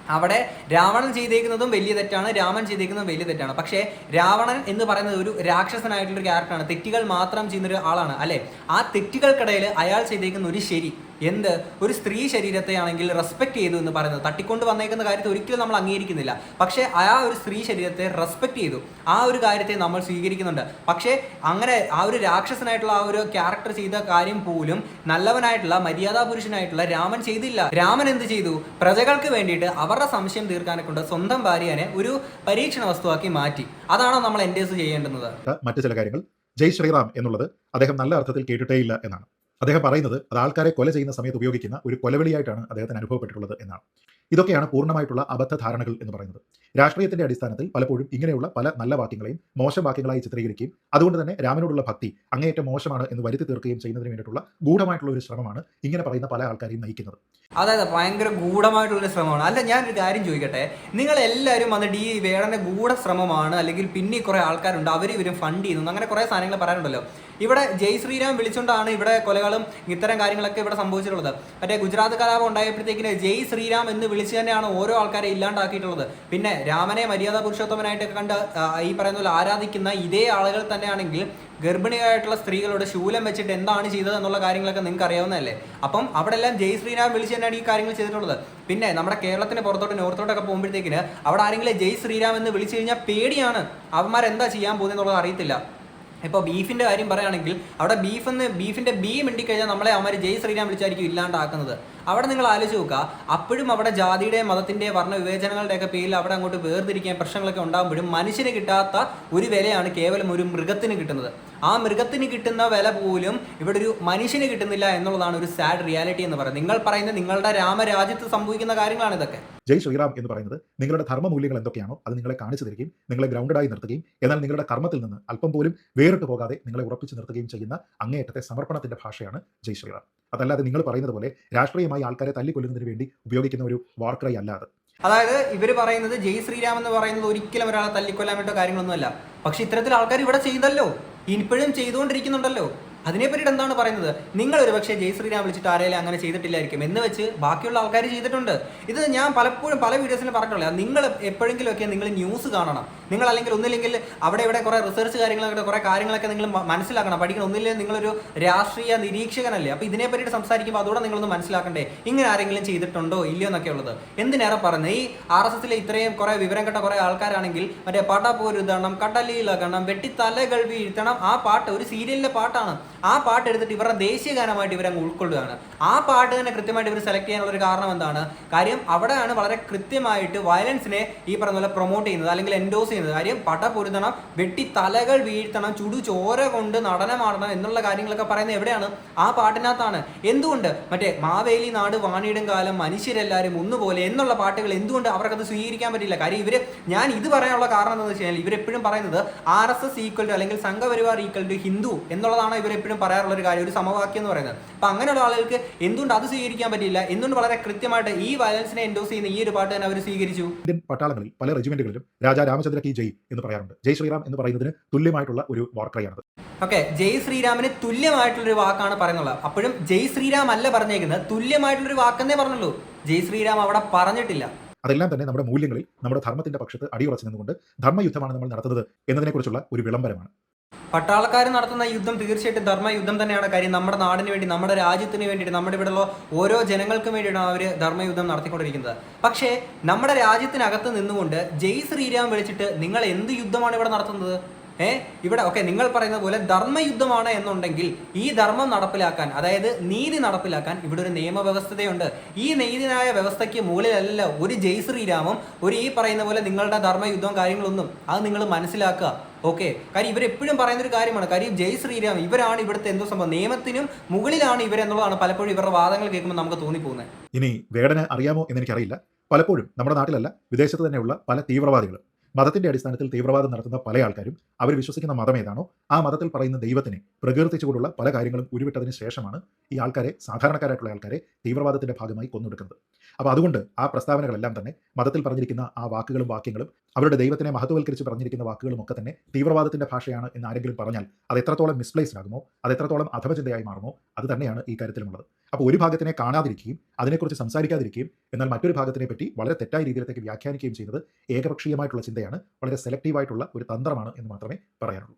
അവിടെ രാവണൻ ചെയ്തേക്കുന്നതും വലിയ തെറ്റാണ് രാമൻ ചെയ്തേക്കുന്നതും വലിയ തെറ്റാണ്. പക്ഷേ രാവണൻ എന്ന് പറയുന്നത് ഒരു രാക്ഷസനായിട്ടുള്ള ഒരു ക്യാരക്ടറാണ് തെറ്റുകൾ മാത്രം ചെയ്യുന്ന ഒരു ആളാണ് അല്ലെ? ആ തെറ്റുകൾക്കിടയിൽ അയാൾ ചെയ്തേക്കുന്ന ഒരു ശരി എന്ത്? ഒരു സ്ത്രീ ശരീരത്തെ ആണെങ്കിൽ റെസ്പെക്ട് ചെയ്തു എന്ന് പറയുന്നത്. തട്ടിക്കൊണ്ട് വന്നേക്കുന്ന കാര്യത്തെ ഒരിക്കലും നമ്മൾ അംഗീകരിക്കുന്നില്ല. പക്ഷേ ആ ഒരു സ്ത്രീ ശരീരത്തെ റെസ്പെക്ട് ചെയ്തു. ആ ഒരു കാര്യത്തെ നമ്മൾ സ്വീകരിക്കുന്നുണ്ട്. പക്ഷേ അങ്ങനെ ആ ഒരു രാക്ഷസനായിട്ടുള്ള ആ ഒരു ക്യാരക്ടർ ചെയ്ത കാര്യം പോലും നല്ലവനായിട്ടുള്ള മര്യാദാ പുരുഷനായിട്ടുള്ള രാമൻ ചെയ്തില്ല. രാമൻ എന്ത് ചെയ്തു? പ്രജകൾക്ക് വേണ്ടിയിട്ട് അവരുടെ സംശയം തീർക്കാനെ കൊണ്ട് സ്വന്തം ഭാര്യനെ ഒരു പരീക്ഷണ വസ്തുവാക്കി മാറ്റി. അതാണോ നമ്മൾ എൻഡേഴ്സ് ചെയ്യേണ്ടുന്നത്? മറ്റു ചില കാര്യങ്ങൾ. ജയ് ശ്രീറാം എന്നുള്ളത് അദ്ദേഹം നല്ല അർത്ഥത്തിൽ കേട്ടിട്ടേയില്ല എന്നാണ്. അദ്ദേഹം പറയുന്നത് അത് ആൾക്കാരെ കൊല ചെയ്യുന്ന സമയത്ത് ഉപയോഗിക്കുന്ന ഒരു കൊലവിളിയായിട്ടാണ് അദ്ദേഹത്തിന് അനുഭവപ്പെട്ടിട്ടുള്ളത് എന്നാണ്. ഇതൊക്കെയാണ് പൂർണമായിട്ടുള്ള അബദ്ധ ധാരണകൾ എന്ന് പറയുന്നത്. രാഷ്ട്രീയത്തിന്റെ അടിസ്ഥാനത്തിൽ പലപ്പോഴും ഇങ്ങനെയുള്ള പല നല്ല വാക്യങ്ങളെയും മോശം വാക്യങ്ങളായി ചിത്രീകരിക്കുകയും അതുകൊണ്ട് തന്നെ രാമനോടുള്ള ഭക്തി അങ്ങേയറ്റം മോശമാണ് എന്ന് വരുത്തി തീർക്കുകയും ചെയ്യുന്നതിന് വേണ്ടിയിട്ടുള്ള ഗൂഢമായിട്ടുള്ള ഒരു ശ്രമമാണ് ഇങ്ങനെ പറയുന്ന പല ആൾക്കാരെയും നയിക്കുന്നത്. അതായത് ഭയങ്കര ഗൂഢമായിട്ടുള്ള ശ്രമമാണ്. അല്ല ഞാനൊരു കാര്യം ചോദിക്കട്ടെ? നിങ്ങൾ എല്ലാവരും വന്നിട്ട് ഈ വേടന്റെ ഗൂഢശ്രമമാണ് അല്ലെങ്കിൽ പിന്നെ കുറെ ആൾക്കാരുണ്ട് അവർ ഇവരും ഫണ്ട് ചെയ്യുന്നു അങ്ങനെ കുറെ സാധനങ്ങൾ പറയാനുണ്ടല്ലോ ഇവിടെ ജയ് ശ്രീരാം വിളിച്ചുകൊണ്ടാണ് ഇവിടെ കൊലകളും ഇത്തരം കാര്യങ്ങളൊക്കെ ഇവിടെ സംഭവിച്ചിട്ടുള്ളത്. മറ്റേ ഗുജറാത്ത് കലാപം ഉണ്ടായപ്പോഴത്തേക്കിന് ജയ് ശ്രീരാം എന്ന് വിളിച്ച് തന്നെയാണ് ഓരോ ആൾക്കാരെ ഇല്ലാണ്ടാക്കിയിട്ടുള്ളത്. പിന്നെ രാമനെ മര്യാദ പുരുഷോത്തമനായിട്ടൊക്കെ കണ്ട് ഈ പറയുന്ന പോലെ ആരാധിക്കുന്ന ഇതേ ആളുകൾ തന്നെയാണെങ്കിൽ ഗർഭിണിയായിട്ടുള്ള സ്ത്രീകളോട് ശൂലം വെച്ചിട്ട് എന്താണ് ചെയ്തത് എന്നുള്ള കാര്യങ്ങളൊക്കെ നിങ്ങൾക്ക് അറിയാവുന്നതല്ലേ? അപ്പം അവിടെ എല്ലാം ജയ് ശ്രീരാം വിളിച്ച് തന്നെയാണ് ഈ കാര്യങ്ങൾ ചെയ്തിട്ടുള്ളത്. പിന്നെ നമ്മുടെ കേരളത്തിന് പുറത്തോട്ട് നോർത്തോട്ടൊക്കെ പോകുമ്പോഴത്തേക്കിന് അവിടെ ആരെങ്കിലും ജയ് ശ്രീരാം എന്ന് വിളിച്ചു കഴിഞ്ഞാൽ പേടിയാണ്. അവന്മാരെന്താ ചെയ്യാൻ പോകുന്നത് എന്നുള്ളത് അറിയത്തില്ല. ഇപ്പോൾ ബീഫിന്റെ കാര്യം പറയുകയാണെങ്കിൽ അവിടെ ബീഫ് എന്ന് ബീഫിന്റെ ബീ മിണ്ടിക്കഴിഞ്ഞാൽ നമ്മളെ അവന്മാർ ജയ് ശ്രീരാം വിളിച്ചായിരിക്കും ഇല്ലാണ്ടാക്കുന്നത്. അവിടെ നിങ്ങൾ ആലോചിച്ച് നോക്കുക. അപ്പോഴും അവിടെ ജാതിയുടെ മതത്തിന്റെ വർണ വിവേചനങ്ങളുടെ ഒക്കെ പേരിൽ അവിടെ അങ്ങോട്ട് വേർതിരിക്കാൻ പ്രശ്നങ്ങളൊക്കെ ഉണ്ടാകുമ്പോഴും മനുഷ്യന് കിട്ടാത്ത ഒരു വിലയാണ് കേവലം ഒരു മൃഗത്തിന് കിട്ടുന്നത്. ആ മൃഗത്തിന് കിട്ടുന്ന വില പോലും ഇവിടെ ഒരു മനുഷ്യന് കിട്ടുന്നില്ല എന്നുള്ളതാണ് ഒരു സാഡ് റിയാലിറ്റി എന്ന് പറയുന്നത്. നിങ്ങൾ പറയുന്ന നിങ്ങളുടെ രാമരാജ്യത്ത് സംഭവിക്കുന്ന കാര്യങ്ങളാണ് ഇതൊക്കെ. ജയ് ശ്രീറാം എന്ന് പറയുന്നത് നിങ്ങളുടെ ധർമ്മ മൂല്യങ്ങൾ എന്തൊക്കെയാണോ അത് നിങ്ങളെ കാണിച്ചു തരികയും നിങ്ങളെ ഗ്രൗണ്ടഡായി നിർത്തുകയും എന്നാൽ നിങ്ങളുടെ കർമ്മത്തിൽ നിന്ന് അല്പം പോലും വേറിട്ട് പോകാതെ നിങ്ങളെ ഉറപ്പിച്ചു നിർത്തുകയും ചെയ്യുന്ന അങ്ങേയറ്റത്തെ സമർപ്പണത്തിന്റെ ഭാഷയാണ് ജയ് ശ്രീറാം. അതല്ലാതെ നിങ്ങൾ പറയുന്നത് പോലെ രാഷ്ട്രീയമായി ആൾക്കാരെ തല്ലിക്കൊല്ലുന്നതിന് വേണ്ടി ഉപയോഗിക്കുന്ന ഒരു വാർക്രൈ അല്ലാതെ അതായത് ഇവർ പറയുന്നത് ജയ് ശ്രീരാം എന്ന് പറയുന്നത് ഒരിക്കലും ഒരാളെ തല്ലിക്കൊല്ലാൻ വേണ്ട കാര്യങ്ങളൊന്നുമല്ല. പക്ഷെ ഇത്തരത്തിൽ ആൾക്കാർ ഇവിടെ ചെയ്തല്ലോ. ഇപ്പോഴും ചെയ്തുകൊണ്ടിരിക്കുന്നുണ്ടല്ലോ. അതിനെ പറ്റിയിട്ട് എന്താണ് പറയുന്നത്? നിങ്ങൾ ഒരു പക്ഷേ ശ്രീരാം വിളിച്ചിട്ട് ആരെങ്കിലും അങ്ങനെ ചെയ്തിട്ടില്ലായിരിക്കും. എന്ന് വെച്ച് ബാക്കിയുള്ള ആൾക്കാർ ചെയ്തിട്ടുണ്ട്. ഇത് ഞാൻ പലപ്പോഴും പല വീഡിയോസിലും പറഞ്ഞിട്ടുള്ള നിങ്ങൾ എപ്പോഴെങ്കിലുമൊക്കെ നിങ്ങൾ ന്യൂസ് കാണണം. നിങ്ങൾ അല്ലെങ്കിൽ ഒന്നില്ലെങ്കിൽ അവിടെ ഇവിടെ കുറെ റിസർച്ച് കാര്യങ്ങളൊക്കെ കുറെ കാര്യങ്ങളൊക്കെ നിങ്ങൾ മനസ്സിലാക്കണം. പഠിക്കണം. ഒന്നില്ലെങ്കിൽ നിങ്ങളൊരു രാഷ്ട്രീയ നിരീക്ഷകനല്ലേ. അപ്പോൾ ഇതിനെ പറ്റി സംസാരിക്കുമ്പോൾ അതോടെ നിങ്ങളൊന്ന് മനസ്സിലാക്കണ്ടേ? ഇങ്ങനെ ആരെങ്കിലും ചെയ്തിട്ടുണ്ടോ? ഇല്ലയോ എന്നൊക്കെ ഉള്ളത്. എന്തിനേറെ പറഞ്ഞു ഈ ആർ എസ് എസിലെ ഇത്രയും കുറെ വിവരം കേട്ട കുറെ ആൾക്കാരാണെങ്കിൽ മറ്റേ പട പോരുതണം കടലിലകണം വെട്ടിത്തലകൾ വീഴ്ത്തണം. ആ പാട്ട് ഒരു സീരിയലിലെ പാട്ടാണ്. ആ പാട്ട് എടുത്തിട്ട് ഇവരുടെ ദേശീയ ഗാനമായിട്ട് ഇവരങ്ങ് ഉൾക്കൊള്ളുകയാണ്. ആ പാട്ട് തന്നെ കൃത്യമായിട്ട് ഇവർ സെലക്ട് ചെയ്യാനുള്ള ഒരു കാരണം എന്താണ്? കാര്യം അവിടെയാണ് വളരെ കൃത്യമായിട്ട് വയലൻസിനെ ഈ പറഞ്ഞ പോലെ പ്രൊമോട്ട് ചെയ്യുന്നത് അല്ലെങ്കിൽ എൻഡോസ് ചെയ്യുന്നത്. കാര്യം പട പൊരുത്തണം വെട്ടി തലകൾ വീഴ്ത്തണം ചുടു ചോര കൊണ്ട് നടനമാടണം എന്നുള്ള കാര്യങ്ങളൊക്കെ പറയുന്നത് എവിടെയാണ്? ആ പാട്ടിനകത്താണ്. എന്തുകൊണ്ട്? മറ്റേ മാവേലി നാട് വാണിയിടും കാലം മനുഷ്യരെല്ലാവരും ഒന്നുപോലെ എന്നുള്ള പാട്ടുകൾ എന്തുകൊണ്ട് അവർക്കത് സ്വീകരിക്കാൻ പറ്റില്ല? കാര്യം ഇവർ ഞാൻ ഇത് പറയാനുള്ള കാരണം എന്താണെന്ന് വെച്ച് കഴിഞ്ഞാൽ ഇവരെപ്പോഴും പറയുന്നത് R S S equal to അല്ലെങ്കിൽ സംഘപരിവാർ ഈക്വൽ ടു ഹിന്ദു എന്നുള്ളതാണ് ഇവരെപ്പോഴും പറയാറുള്ള ഒരു കാര്യം ഒരു സമവാക്യം എന്ന് പറയുന്നത്. അപ്പൊ അങ്ങനെയുള്ള ആളുകൾക്ക് എന്തുകൊണ്ട് അത് സ്വീകരിക്കാൻ പറ്റില്ല എന്തുകൊണ്ട് വളരെ കൃത്യമായിട്ട് ഈ വയലൻസിനെ എൻഡോസ് ചെയ്യുന്ന ഈ ഒരു പാട്ട് തന്നെ അവർ സ്വീകരിച്ചു? ഇന്ത്യൻ പട്ടാളങ്ങളിൽ പല റെജിമെന്റുകളിലും രാജാ രാമചന്ദ്ര കി ജയ് എന്ന് പറയാറുണ്ട്. ജയ് ശ്രീറാം എന്ന് പറയുന്നതിന് തുല്യമായിട്ടുള്ള ഒരു വാർക്രയാണത് ഓക്കെ ജയ് ശ്രീരാമിന് തുല്യമായിട്ടുള്ളൊരു വാക്കാണ് പറയുന്നുള്ളത്. അപ്പോഴും ജയ് ശ്രീരാം അല്ല പറഞ്ഞേക്കുന്നത്. തുല്യമായിട്ടുള്ള ഒരു വാക്കെന്നേ പറഞ്ഞുള്ളൂ. ജയ് ശ്രീരാം അവിടെ പറഞ്ഞിട്ടില്ല. അതെല്ലാം തന്നെ നമ്മുടെ മൂല്യങ്ങളിൽ നമ്മുടെ ധർമ്മത്തിന്റെ പക്ഷത്ത് അടിയുറച്ചു നിന്നുകൊണ്ട് ധർമ്മയുദ്ധമാണ് നമ്മൾ നടത്തുന്നത് എന്നതിനെക്കുറിച്ചുള്ള ഒരു വിളംബരമാണ്. പട്ടാളക്കാർ നടത്തുന്ന യുദ്ധം തീർച്ചയായിട്ടും ധർമ്മ യുദ്ധം തന്നെയാണ് കാര്യം. നമ്മുടെ നാടിന് വേണ്ടി നമ്മുടെ രാജ്യത്തിന് വേണ്ടിയിട്ട് നമ്മുടെ ഇവിടെയുള്ള ഓരോ ജനങ്ങൾക്കും വേണ്ടിയിട്ടാണ് അവർ ധർമ്മയുദ്ധം നടത്തിക്കൊണ്ടിരിക്കുന്നത്. പക്ഷേ നമ്മുടെ രാജ്യത്തിനകത്ത് നിന്നുകൊണ്ട് ജയ് ശ്രീരാം വിളിച്ചിട്ട് നിങ്ങൾ എന്ത് യുദ്ധമാണ് ഇവിടെ നടത്തുന്നത്? ഏ? ഇവിടെ ഓക്കെ നിങ്ങൾ പറയുന്ന പോലെ ധർമ്മയുദ്ധമാണ് എന്നുണ്ടെങ്കിൽ ഈ ധർമ്മം നടപ്പിലാക്കാൻ അതായത് നീതി നടപ്പിലാക്കാൻ ഇവിടെ ഒരു നിയമവ്യവസ്ഥതയുണ്ട്. ഈ നീതിനായ വ്യവസ്ഥയ്ക്ക് മുകളിലല്ല ഒരു ജയ് ശ്രീരാമം ഒരു ഈ പറയുന്ന പോലെ നിങ്ങളുടെ ധർമ്മയുദ്ധവും കാര്യങ്ങളൊന്നും അത് നിങ്ങൾ മനസ്സിലാക്കുക. ഓക്കെ? കാര്യം ഇവരെപ്പോഴും പറയുന്ന ഒരു കാര്യമാണ് കാര്യം ജയ് ശ്രീരാം ഇവരാണ് ഇവിടുത്തെ എന്തോ സംഭവം നിയമത്തിനും മുകളിലാണ് ഇവരെന്നുള്ളതാണ് പലപ്പോഴും ഇവരുടെ വാദങ്ങൾ കേൾക്കുമ്പോൾ നമുക്ക് തോന്നിപ്പോകുന്നത്. ഇനി വേടന അറിയാമോ എന്ന് എനിക്കറിയില്ല. പലപ്പോഴും നമ്മുടെ നാട്ടിലല്ല വിദേശത്ത് തന്നെയുള്ള പല തീവ്രവാദികൾ. മതത്തിന്റെ അടിസ്ഥാനത്തിൽ തീവ്രവാദം നടത്തുന്ന പല ആൾക്കാരും അവർ വിശ്വസിക്കുന്ന മതം ഏതാണോ ആ മതത്തിൽ പറയുന്ന ദൈവത്തിനെ പ്രകീർത്തിച്ചുകൊണ്ടുള്ള പല കാര്യങ്ങളും ഉരുവിട്ടതിന് ശേഷമാണ് ഈ ആൾക്കാരെ സാധാരണക്കാരായിട്ടുള്ള ആൾക്കാരെ തീവ്രവാദത്തിന്റെ ഭാഗമായി കൊന്നൊടുക്കുന്നത്. അപ്പോൾ അതുകൊണ്ട് ആ പ്രസ്താവനകളെല്ലാം തന്നെ മതത്തിൽ പറഞ്ഞിരിക്കുന്ന ആ വാക്കുകളും വാക്യങ്ങളും അവരുടെ ദൈവത്തിനെ മഹത്വവൽക്കരിച്ച് പറഞ്ഞിരിക്കുന്ന വാക്കുകളും ഒക്കെ തന്നെ തീവ്രവാദത്തിന്റെ ഭാഷയാണ് എന്ന് ആരെങ്കിലും പറഞ്ഞാൽ അത് എത്രത്തോളം മിസ്പ്ലേസ്ഡ് ആകുമോ അത് എത്രത്തോളം അധമചിന്തയായി മാറുമോ അത് തന്നെയാണ് ഈ കാര്യത്തിലുള്ളത്. അപ്പോൾ ഒരു ഭാഗത്തിനെ കാണാതിരിക്കുകയും അതിനെക്കുറിച്ച് സംസാരിക്കാതിരിക്കുകയും എന്നാൽ മറ്റൊരു ഭാഗത്തിനെ പറ്റി വളരെ തെറ്റായ രീതിയിലേക്ക് വ്യാഖ്യാനിക്കുകയും ചെയ്യുന്നത് ഏകപക്ഷീയമായിട്ടുള്ള ചിന്തയാണ് വളരെ സെലക്റ്റീവായിട്ടുള്ള ഒരു തന്ത്രമാണ് എന്ന് മാത്രമേ പറയാനുള്ളൂ.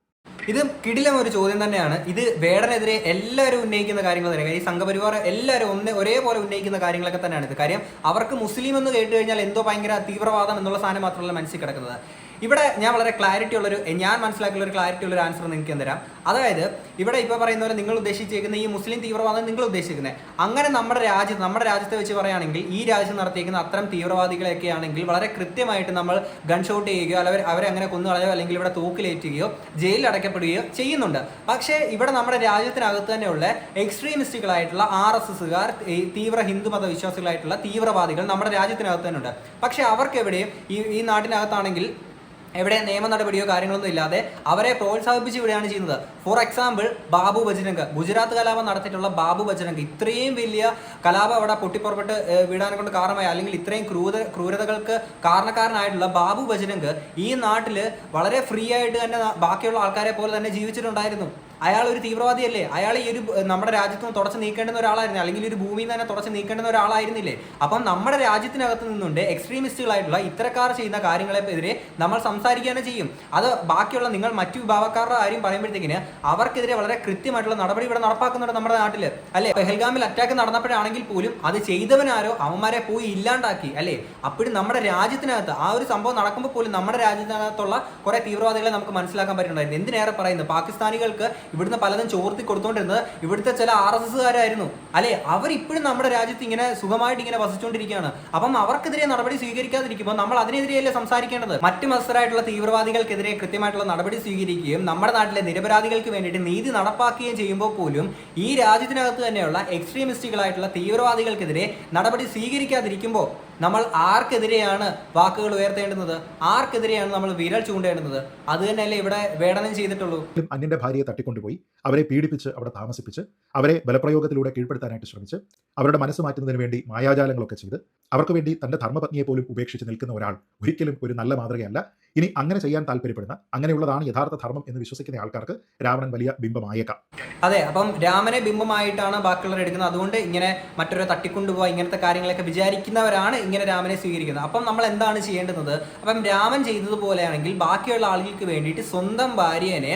ഇത് കിടിലം ഒരു ചോദ്യം തന്നെയാണ്. ഇത് വേടനെതിരെ എല്ലാവരും ഉന്നയിക്കുന്ന കാര്യങ്ങൾ തന്നെ ഈ സംഘപരിവാർ എല്ലാവരും ഒന്ന് ഒരേപോലെ ഉന്നയിക്കുന്ന കാര്യങ്ങളൊക്കെ തന്നെയാണ് ഇത്. കാര്യം അവർക്ക് മുസ്ലിം എന്ന് കേട്ട് കഴിഞ്ഞാൽ എന്തോ ഭയങ്കര തീവ്രവാദം എന്നുള്ള സാധനം മാത്രമല്ല മനസ്സിൽ കിടക്കുന്നത്. ഇവിടെ ഞാൻ വളരെ ക്ലാരിറ്റി ഉള്ളൊരു ഞാൻ മനസ്സിലാക്കിയുള്ള ഒരു ക്ലാരിറ്റി ഉള്ള ഒരു ആൻസർ നിങ്ങൾക്ക് തരാം. അതായത് ഇവിടെ ഇപ്പോൾ പറയുന്ന പോലെ നിങ്ങൾ ഉദ്ദേശിച്ചേക്കുന്ന ഈ മുസ്ലിം തീവ്രവാദം നിങ്ങൾ ഉദ്ദേശിക്കുന്നത് അങ്ങനെ നമ്മുടെ രാജ്യത്ത് നമ്മുടെ രാജ്യത്തെ വെച്ച് പറയുകയാണെങ്കിൽ ഈ രാജ്യം നടത്തിയിരിക്കുന്ന അത്തരം തീവ്രവാദികളെയൊക്കെ ആണെങ്കിൽ വളരെ കൃത്യമായിട്ട് നമ്മൾ ഗൺ ഷോട്ട് ചെയ്യുകയോ അല്ലെങ്കിൽ അവരെ അങ്ങനെ കൊന്നുകളയോ അല്ലെങ്കിൽ ഇവിടെ തൂക്കിലേറ്റുകയോ ജയിലിൽ അടയ്ക്കപ്പെടുകയോ ചെയ്യുന്നുണ്ട്. പക്ഷേ ഇവിടെ നമ്മുടെ രാജ്യത്തിനകത്ത് തന്നെയുള്ള എക്സ്ട്രീമിസ്റ്റുകളായിട്ടുള്ള ആർ എസ് എസുകാർ തീവ്ര ഹിന്ദു മതവിശ്വാസികളായിട്ടുള്ള തീവ്രവാദികൾ നമ്മുടെ രാജ്യത്തിനകത്ത് തന്നെ ഉണ്ട് പക്ഷേ അവർക്ക് എവിടെയും ഈ ഈ നാട്ടിനകത്താണെങ്കിൽ എവിടെ നിയമ നടപടിയോ കാര്യങ്ങളൊന്നും ഇല്ലാതെ അവരെ പ്രോത്സാഹിപ്പിച്ച് വിടുകയാണ് ചെയ്യുന്നത്. For example Babu Bajrang. Gujarat കലാപം നടത്തിയിട്ടുള്ള ബാബു ബജരംഗ്. ഇത്രയും വലിയ കലാപം അവിടെ പൊട്ടിപ്പുറപ്പെട്ട് വിടാനെ കൊണ്ട് കാരണമായി. അല്ലെങ്കിൽ ഇത്രയും ക്രൂര ക്രൂരതകൾക്ക് കാരണക്കാരനായിട്ടുള്ള ബാബു ബജരംഗ് ഈ നാട്ടിൽ വളരെ ഫ്രീ ആയിട്ട് തന്നെ ബാക്കിയുള്ള ആൾക്കാരെ പോലെ തന്നെ ജീവിച്ചിട്ടുണ്ടായിരുന്നു. അയാൾ ഒരു തീവ്രവാദിയല്ലേ? അയാൾ ഈ ഒരു നമ്മുടെ രാജ്യത്ത് നിന്ന് തുടച്ച് നീക്കേണ്ടുന്ന ഒരാളായിരുന്നു അല്ലെങ്കിൽ ഒരു ഭൂമിയിൽ തന്നെ തുടച്ച് നീക്കേണ്ടുന്ന ഒരാളായിരുന്നില്ലേ? അപ്പം നമ്മുടെ രാജ്യത്തിനകത്ത് നിന്നുണ്ട് എക്സ്ട്രീമിസ്റ്റുകളായിട്ടുള്ള ഇത്തരക്കാർ ചെയ്യുന്ന കാര്യങ്ങളെതിരെ നമ്മൾ സംസാരിക്കുകയാണ് ചെയ്യും. അത് ബാക്കിയുള്ള നിങ്ങൾ മറ്റു വിഭാഗക്കാരുടെ കാര്യം പറയുമ്പോഴത്തേക്കിന് അവർക്കെതിരെ വളരെ കൃത്യമായിട്ടുള്ള നടപടി ഇവിടെ നടപ്പാക്കുന്നുണ്ട് നമ്മുടെ നാട്ടിൽ അല്ലെ? പെഹൽഗാമിൽ അറ്റാക്ക് നടന്നപ്പോഴാണെങ്കിൽ പോലും അത് ചെയ്തവനാരോ അവന്മാരെ പോയി ഇല്ലാണ്ടാക്കി. അല്ലേ? അപ്പോഴും നമ്മുടെ രാജ്യത്തിനകത്ത് ആ ഒരു സംഭവം നടക്കുമ്പോൾ പോലും നമ്മുടെ രാജ്യത്തിനകത്തുള്ള കുറെ തീവ്രവാദികളെ നമുക്ക് മനസ്സിലാക്കാൻ പറ്റുന്നുണ്ടായിരുന്നു. എന്തിനേറെ പറയുന്നത് പാകിസ്ഥാനികൾക്ക് ഇവിടുന്ന് പലതും ചോർത്തി കൊടുത്തോണ്ടിരുന്നത് ഇവിടുത്തെ ചില ആർ എസ് എസ്സുകാരായിരുന്നു. അല്ലെ? അവർ ഇപ്പോഴും നമ്മുടെ രാജ്യത്ത് ഇങ്ങനെ സുഖമായിട്ട് ഇങ്ങനെ വസിച്ചുകൊണ്ടിരിക്കുകയാണ് അപ്പം അവർക്കെതിരെ നടപടി സ്വീകരിക്കാതിരിക്കുമ്പോൾ നമ്മൾ അതിനെതിരെയല്ലേ സംസാരിക്കേണ്ടത്? മറ്റു മത്സരമായിട്ടുള്ള തീവ്രവാദികൾക്കെതിരെ കൃത്യമായിട്ടുള്ള നടപടി സ്വീകരിക്കുകയും നമ്മുടെ നാട്ടിലെ നിരപരാധികൾക്ക് വേണ്ടിയിട്ട് നീതി നടപ്പാക്കുകയും ചെയ്യുമ്പോൾ പോലും ഈ രാജ്യത്തിനകത്ത് തന്നെയുള്ള എക്സ്ട്രീമിസ്റ്റുകളായിട്ടുള്ള തീവ്രവാദികൾക്കെതിരെ നടപടി സ്വീകരിക്കാതിരിക്കുമ്പോൾ നമ്മൾ ആർക്കെതിരെയാണ് വാക്കുകൾ ഉയർത്തേണ്ടുന്നത്? ആർക്കെതിരെയാണ് നമ്മൾ വിരൽ ചൂണ്ടേണ്ടുന്നത്? അത് തന്നെയല്ലേ ഇവിടെ വേടനം ചെയ്തിട്ടുള്ളൂ. അന്യന്റെ ഭാര്യയെ തട്ടിക്കൊണ്ടുപോയി അവരെ പീഡിപ്പിച്ച് അവിടെ താമസിപ്പിച്ച് അവരെ ബലപ്രയോഗത്തിലൂടെ കീഴ്പ്പെടുത്താനായിട്ട് ശ്രമിച്ച് അവരുടെ മനസ്സ് മാറ്റുന്നതിന് വേണ്ടി മായാജാലങ്ങളൊക്കെ ചെയ്ത് അവർക്ക് വേണ്ടി തന്റെ ധർമ്മപത്നിയെ പോലും ഉപേക്ഷിച്ച് നിൽക്കുന്ന ഒരാൾ ഒരിക്കലും ഒരു നല്ല മാതൃകയല്ല. ഇനി അങ്ങനെ ചെയ്യാൻ താല്പര്യപ്പെടുന്ന അങ്ങനെയുള്ളതാണ് യഥാർത്ഥ ധർമ്മം എന്ന് വിശ്വസിക്കുന്ന ആൾക്കാർക്ക് രാവണൻ വലിയ ബിംബമായേക്കാം. അതെ അപ്പം രാമനെ ബിംബമായിട്ടാണ് ബാക്കിയുള്ളവർ എടുക്കുന്നത്. അതുകൊണ്ട് ഇങ്ങനെ മറ്റൊരു തട്ടിക്കൊണ്ടുപോകുക ഇങ്ങനത്തെ കാര്യങ്ങളൊക്കെ വിചാരിക്കുന്നവരാണ് ഇങ്ങനെ രാമനെ സ്വീകരിക്കുന്നത്. അപ്പം നമ്മൾ എന്താണ് ചെയ്യേണ്ടുന്നത് അപ്പം രാമൻ ചെയ്തതുപോലെയാണെങ്കിൽ ബാക്കിയുള്ള ആളുകൾക്ക് വേണ്ടിയിട്ട് സ്വന്തം ഭാര്യനെ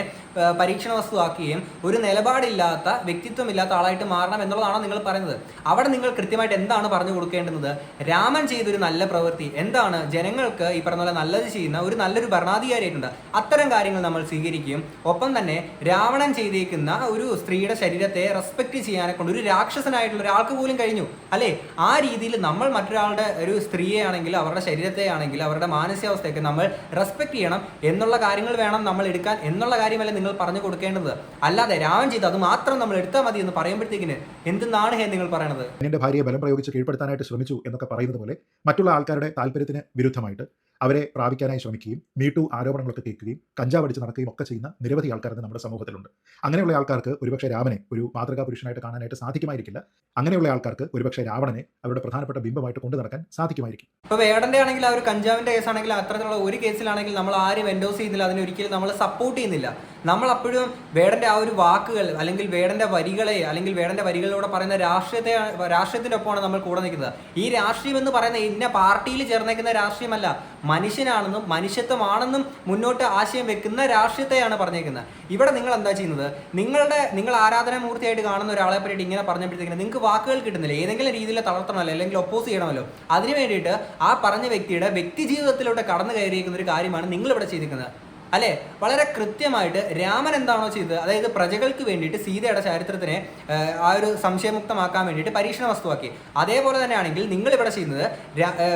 പരീക്ഷണ വസ്തുവാക്കുകയും ഒരു നിലപാടില്ലാത്ത വ്യക്തിത്വമില്ലാത്ത ആളായിട്ട് മാറണം എന്നുള്ളതാണോ നിങ്ങൾ പറയുന്നത്? അവിടെ നിങ്ങൾ കൃത്യമായിട്ട് എന്താണ് പറഞ്ഞു കൊടുക്കേണ്ടുന്നത്? രാമൻ ചെയ്തൊരു നല്ല പ്രവൃത്തി. എന്താണ്? ജനങ്ങൾക്ക് ഈ പറഞ്ഞ പോലെ നല്ലത് ചെയ്യുന്ന ഒരു നല്ലൊരു ഭരണാധികാരിയായിട്ടുണ്ട്. അത്തരം കാര്യങ്ങൾ നമ്മൾ സ്വീകരിക്കുകയും ഒപ്പം തന്നെ രാവണൻ ചെയ്തേക്കുന്ന ഒരു സ്ത്രീയുടെ ശരീരത്തെ റെസ്പെക്ട് ചെയ്യാനെ കൊണ്ട് ഒരു രാക്ഷസനായിട്ടുള്ള ഒരാൾക്ക് പോലും കഴിഞ്ഞു. അല്ലേ? ആ രീതിയിൽ നമ്മൾ മറ്റൊരാളുടെ ഒരു സ്ത്രീയെ ആണെങ്കിൽ അവരുടെ ശരീരത്തെ ആണെങ്കിൽ അവരുടെ മാനസികാവസ്ഥയൊക്കെ നമ്മൾ റെസ്പെക്ട് ചെയ്യണം എന്നുള്ള കാര്യങ്ങൾ വേണം നമ്മൾ എടുക്കാൻ എന്നുള്ള കാര്യമല്ല നിങ്ങൾ പറഞ്ഞു കൊടുക്കേണ്ടത്. അല്ലാതെ രാവൻ ചെയ്ത് അത് മാത്രം നമ്മൾ എടുത്താൽ മതി എന്ന് പറയുമ്പോഴത്തേക്കിന് എന്തെന്നാണ് ഹേ നിങ്ങൾ പറയണത്? എന്റെ ഭാര്യയെ ബലം പ്രയോഗിച്ച് കീഴ്പ്പെടുത്താനായിട്ട് ശ്രമിച്ചു എന്നൊക്കെ പറയുന്നത് പോലെ മറ്റുള്ള ആൾക്കാരുടെ താല്പര്യത്തിന് വിരുദ്ധമായിട്ട് അവരെ പ്രാപിക്കാനായി ശ്രമിക്കുകയും മീട്ടു ആരോപണങ്ങളൊക്കെ കേൾക്കുകയും കഞ്ചാവ് അടിച്ച് നടക്കുകയും ഒക്കെ ചെയ്യുന്ന നിരവധി ആൾക്കാർ ഇന്ന് നമ്മുടെ സമൂഹത്തിലുണ്ട്. അങ്ങനെയുള്ള ആൾക്കാർക്ക് ഒരുപക്ഷെ രാമനെ ഒരു മാതൃകാ പുരുഷനായിട്ട് കാണാനായിട്ട് സാധിക്കുമായിരിക്കില്ല. അങ്ങനെയുള്ള ആൾക്കാർക്ക് ഒരുപക്ഷെ രാവണനെ അവരുടെ പ്രധാനപ്പെട്ട ബിംബമായിട്ട് കൊണ്ടു നടക്കാൻ സാധിക്കുമായിരിക്കും. ഇപ്പൊ വേടന്റെ ആണെങ്കിൽ ആ ഒരു കഞ്ചാവിന്റെ കേസാണെങ്കിൽ അത്തരത്തിലുള്ള ഒരു കേസിലാണെങ്കിൽ നമ്മൾ ആരും എൻഡോസ് ചെയ്യുന്നില്ല. അതിനെ ഒരിക്കലും നമ്മൾ സപ്പോർട്ട് ചെയ്യുന്നില്ല. നമ്മൾ അപ്പോഴും വേടന്റെ ആ ഒരു വാക്കുകൾ അല്ലെങ്കിൽ വേടന്റെ വരികളെ അല്ലെങ്കിൽ വേടന്റെ വരികളിലൂടെ പറയുന്ന രാഷ്ട്രീയത്തെ രാഷ്ട്രീയത്തിന്റെ ഒപ്പമാണ് നമ്മൾ കൂടെ നിൽക്കുന്നത്. ഈ രാഷ്ട്രീയം എന്ന് പറയുന്ന ഇന്ന പാർട്ടിയിൽ ചേർന്നേക്കുന്ന രാഷ്ട്രീയമല്ല. മനുഷ്യനാണെന്നും മനുഷ്യത്വമാണെന്നും മുന്നോട്ട് ആശയം വെക്കുന്ന രാഷ്ട്രീയത്തെയാണ് പറഞ്ഞേക്കുന്നത്. ഇവിടെ നിങ്ങൾ എന്താ ചെയ്യുന്നത്? നിങ്ങളുടെ നിങ്ങൾ ആരാധനാമൂർത്തിയായിട്ട് കാണുന്ന ഒരാളെ പറ്റിയിട്ട് ഇങ്ങനെ പറഞ്ഞപ്പോഴത്തേക്കിന് നിങ്ങൾക്ക് വാക്കുകൾ കിട്ടുന്നില്ല. ഏതെങ്കിലും രീതിയിൽ തളർത്തണമല്ലോ അല്ലെങ്കിൽ ഒപ്പോസ് ചെയ്യണമല്ലോ. അതിനു വേണ്ടിയിട്ട് ആ പറഞ്ഞ വ്യക്തിയുടെ വ്യക്തി ജീവിതത്തിലൂടെ കടന്നു കയറിയിരിക്കുന്ന ഒരു കാര്യമാണ് നിങ്ങളിവിടെ ചെയ്തിരിക്കുന്നത്. അല്ലെ? വളരെ കൃത്യമായിട്ട് രാമൻ എന്താണോ ചെയ്തത് അതായത് പ്രജകൾക്ക് വേണ്ടിയിട്ട് സീതയുടെ ചരിത്രത്തിനെ ആ, ഒരു സംശയമുക്തമാക്കാൻ വേണ്ടിയിട്ട് പരീക്ഷണ വസ്തുവാക്കി. അതേപോലെ തന്നെ ആണെങ്കിൽ നിങ്ങൾ ഇവിടെ ചെയ്യുന്നത്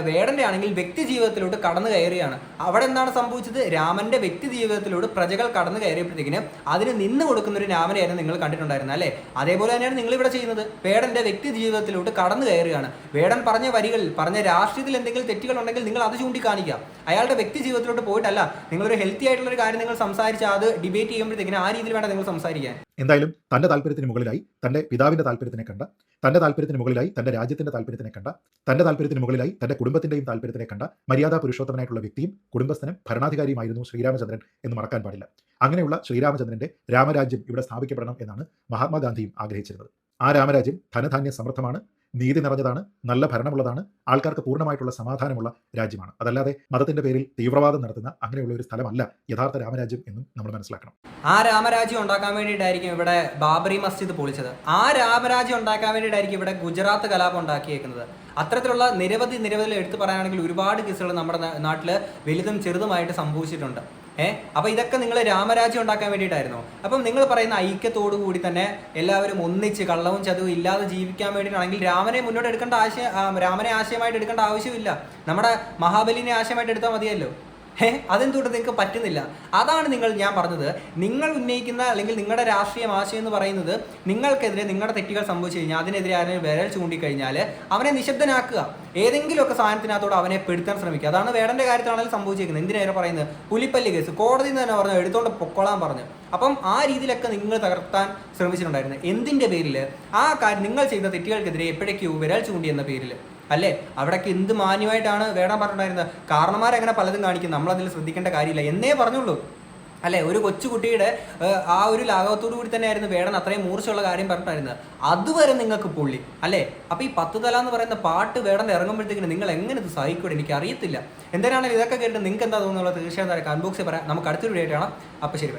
വേടന്റെ ആണെങ്കിൽ വ്യക്തി ജീവിതത്തിലോട്ട് കടന്നു കയറിയാണ് അവിടെ എന്താണ് സംഭവിച്ചത്? രാമന്റെ വ്യക്തി ജീവിതത്തിലൂടെ പ്രജകൾ കടന്നു കയറിയപ്പോഴത്തേക്കിന് അതിന് നിന്ന് കൊടുക്കുന്ന ഒരു രാമനെയായിരുന്നു നിങ്ങൾ കണ്ടിട്ടുണ്ടായിരുന്നത് അല്ലേ? അതേപോലെ തന്നെയാണ് നിങ്ങൾ ഇവിടെ ചെയ്യുന്നത്. വേടന്റെ വ്യക്തി ജീവിതത്തിലോട്ട് കടന്നു കയറുകയാണ്. വേടൻ പറഞ്ഞ വരികളിൽ പറഞ്ഞ രാഷ്ട്രീയത്തിൽ എന്തെങ്കിലും തെറ്റുകൾ ഉണ്ടെങ്കിൽ നിങ്ങൾ അത് ചൂണ്ടിക്കാണിക്കുക. അയാളുടെ വ്യക്തി ജീവിതത്തിലോട്ട് പോയിട്ടല്ല നിങ്ങളൊരു ഹെൽത്തി ആയിട്ടുള്ള ഒരു കാര്യം നിങ്ങൾ സംസാരിച്ചാൽ അത് ഡിബേറ്റ് ചെയ്യുമ്പോഴത്തേക്കിന് ആ രീതിയിൽ വേണ്ട നിങ്ങൾ സംസാരിക്കാൻ. എന്തായാലും തന്റെ താല്പര്യത്തിന് മുകളിലായി തന്റെ പിതാവിന്റെ താല്പര്യത്തിനെ കണ്ട തന്റെ താല്പര്യത്തിന് മുകളിലായി തന്റെ രാജ്യത്തിന്റെ താല്പര്യത്തിനെ കണ്ട തന്റെ താല്പര്യത്തിന് മുകളിലായി തന്റെ കുടുംബത്തിന്റെയും താല്പര്യത്തിനെ കണ്ട മര്യാദാ പുരുഷോത്തമനായിട്ടുള്ള വ്യക്തിയും കുടുംബസ്ഥനും ഭരണാധികാരിയുമായിരുന്നു ശ്രീരാമചന്ദ്രൻ എന്ന് മറക്കാൻ പാടില്ല. അങ്ങനെയുള്ള ശ്രീരാമചന്ദ്രന്റെ രാമരാജ്യം ഇവിടെ സ്ഥാപിക്കപ്പെടണം എന്നാണ് മഹാത്മാഗാന്ധിയും ആഗ്രഹിച്ചിരുന്നത്. ആ രാമരാജ്യം ധനധാന്യ സമൃദ്ധമാണ്. നീതി നിറഞ്ഞതാണ് നല്ല ഭരണമുള്ളതാണ് ആൾക്കാർക്ക് പൂർണമായിട്ടുള്ള സമാധാനമുള്ള രാജ്യമാണ്. അതല്ലാതെ മതത്തിന്റെ പേരിൽ തീവ്രവാദം നടത്തുന്ന അങ്ങനെയുള്ള ഒരു സ്ഥലമല്ല യഥാർത്ഥ രാമരാജ്യം എന്നും നമ്മൾ മനസ്സിലാക്കണം. ആ രാമരാജ്യം ഉണ്ടാക്കാൻ വേണ്ടിയിട്ടായിരിക്കും ഇവിടെ ബാബറി മസ്ജിദ് പൊളിച്ചത്. ആ രാമരാജ്യം ഉണ്ടാക്കാൻ വേണ്ടിയിട്ടായിരിക്കും ഇവിടെ ഗുജറാത്ത് കലാപം ഉണ്ടാക്കിയേക്കുന്നത്. അത്തരത്തിലുള്ള നിരവധി നിരവധി എടുത്തു പറയാനാണെങ്കിൽ ഒരുപാട് കേസുകൾ നമ്മുടെ നാട്ടിൽ വലുതും ചെറുതുമായിട്ട് സംഭവിച്ചിട്ടുണ്ട്. ഏഹ് അപ്പൊ ഇതൊക്കെ നിങ്ങൾ രാമരാജ്യം ഉണ്ടാക്കാൻ വേണ്ടിയിട്ടായിരുന്നു. അപ്പം നിങ്ങൾ പറയുന്ന ഐക്യത്തോടു കൂടി തന്നെ എല്ലാവരും ഒന്നിച്ച് കള്ളവും ചതവും ഇല്ലാതെ ജീവിക്കാൻ വേണ്ടിയിട്ടാണെങ്കിൽ രാമനെ മുന്നോട്ട് എടുക്കേണ്ട ആശയം രാമനെ ആശയമായിട്ട് എടുക്കേണ്ട ആവശ്യമില്ല. നമ്മുടെ മഹാബലിനെ ആശയമായിട്ട് എടുത്താൽ മതിയല്ലോ. അതെന്തുകൊണ്ട് നിങ്ങൾക്ക് പറ്റുന്നില്ല? അതാണ് നിങ്ങൾ ഞാൻ പറഞ്ഞത്. നിങ്ങൾ ഉന്നയിക്കുന്ന അല്ലെങ്കിൽ നിങ്ങളുടെ രാഷ്ട്രീയം ആശയം എന്ന് പറയുന്നത് നിങ്ങൾക്കെതിരെ നിങ്ങളുടെ തെറ്റുകൾ സംഭവിച്ചു കഴിഞ്ഞാൽ അതിനെതിരെ ആരെങ്കിലും വിരൽ ചൂണ്ടിക്കഴിഞ്ഞാൽ അവനെ നിശബ്ദനാക്കുക. ഏതെങ്കിലുമൊക്കെ സാധനത്തിനകത്തോട് അവനെ പെടുത്താൻ ശ്രമിക്കുക. അതാണ് വേടന്റെ കാര്യത്തിലാണെങ്കിൽ സംഭവിച്ചിരിക്കുന്നത് എന്തിനേറെ പറയുന്നത്? പുലിപ്പല്ലി കേസ്. കോടതി തന്നെ പറഞ്ഞു എടുത്തോണ്ട് പൊക്കോളാൻ പറഞ്ഞു. അപ്പം ആ രീതിയിലൊക്കെ നിങ്ങൾ തകർത്താൻ ശ്രമിച്ചിട്ടുണ്ടായിരുന്നു. എന്തിന്റെ പേരിൽ ആ കാര്യം നിങ്ങൾ ചെയ്ത തെറ്റുകൾക്കെതിരെ എപ്പോഴേക്കും വിരൽ ചൂണ്ടി എന്ന പേരിൽ അല്ലേ? അവിടേക്ക് എന്ത് മാന്യമായിട്ടാണ് വേണം പറഞ്ഞിട്ടുണ്ടായിരുന്നത്? കാരണന്മാരെങ്ങനെ പലതും കാണിക്കും. നമ്മളതിൽ ശ്രദ്ധിക്കേണ്ട കാര്യമില്ല. എന്നേ പറഞ്ഞുള്ളൂ. അല്ലെ? ഒരു കൊച്ചുകുട്ടിയുടെ ആ ഒരു ലാഘവത്തോടു കൂടി തന്നെയായിരുന്നു വേടൻ അത്രയും മൂർച്ചയുള്ള കാര്യം പറഞ്ഞിട്ടായിരുന്നത് അതുവരെ നിങ്ങൾക്ക് പുള്ളി അല്ലേ? അപ്പൊ ഈ പത്ത് തല എന്ന് പറയുന്ന പാട്ട് വേടൻ ഇറങ്ങുമ്പോഴത്തേക്കും നിങ്ങൾ എങ്ങനെ ഇത് സഹിക്കൂടെ എനിക്ക് അറിയത്തില്ല എന്തിനാണെങ്കിലും ഇതൊക്കെ കേട്ടിട്ട് നിങ്ങൾക്ക് എന്താ തോന്നുന്നുള്ളത് തീർച്ചയായും കൺബോക്സിൽ പറയാം. നമുക്ക് അടുത്തൊരു വീഡിയോ കാണാം. അപ്പൊ ശരി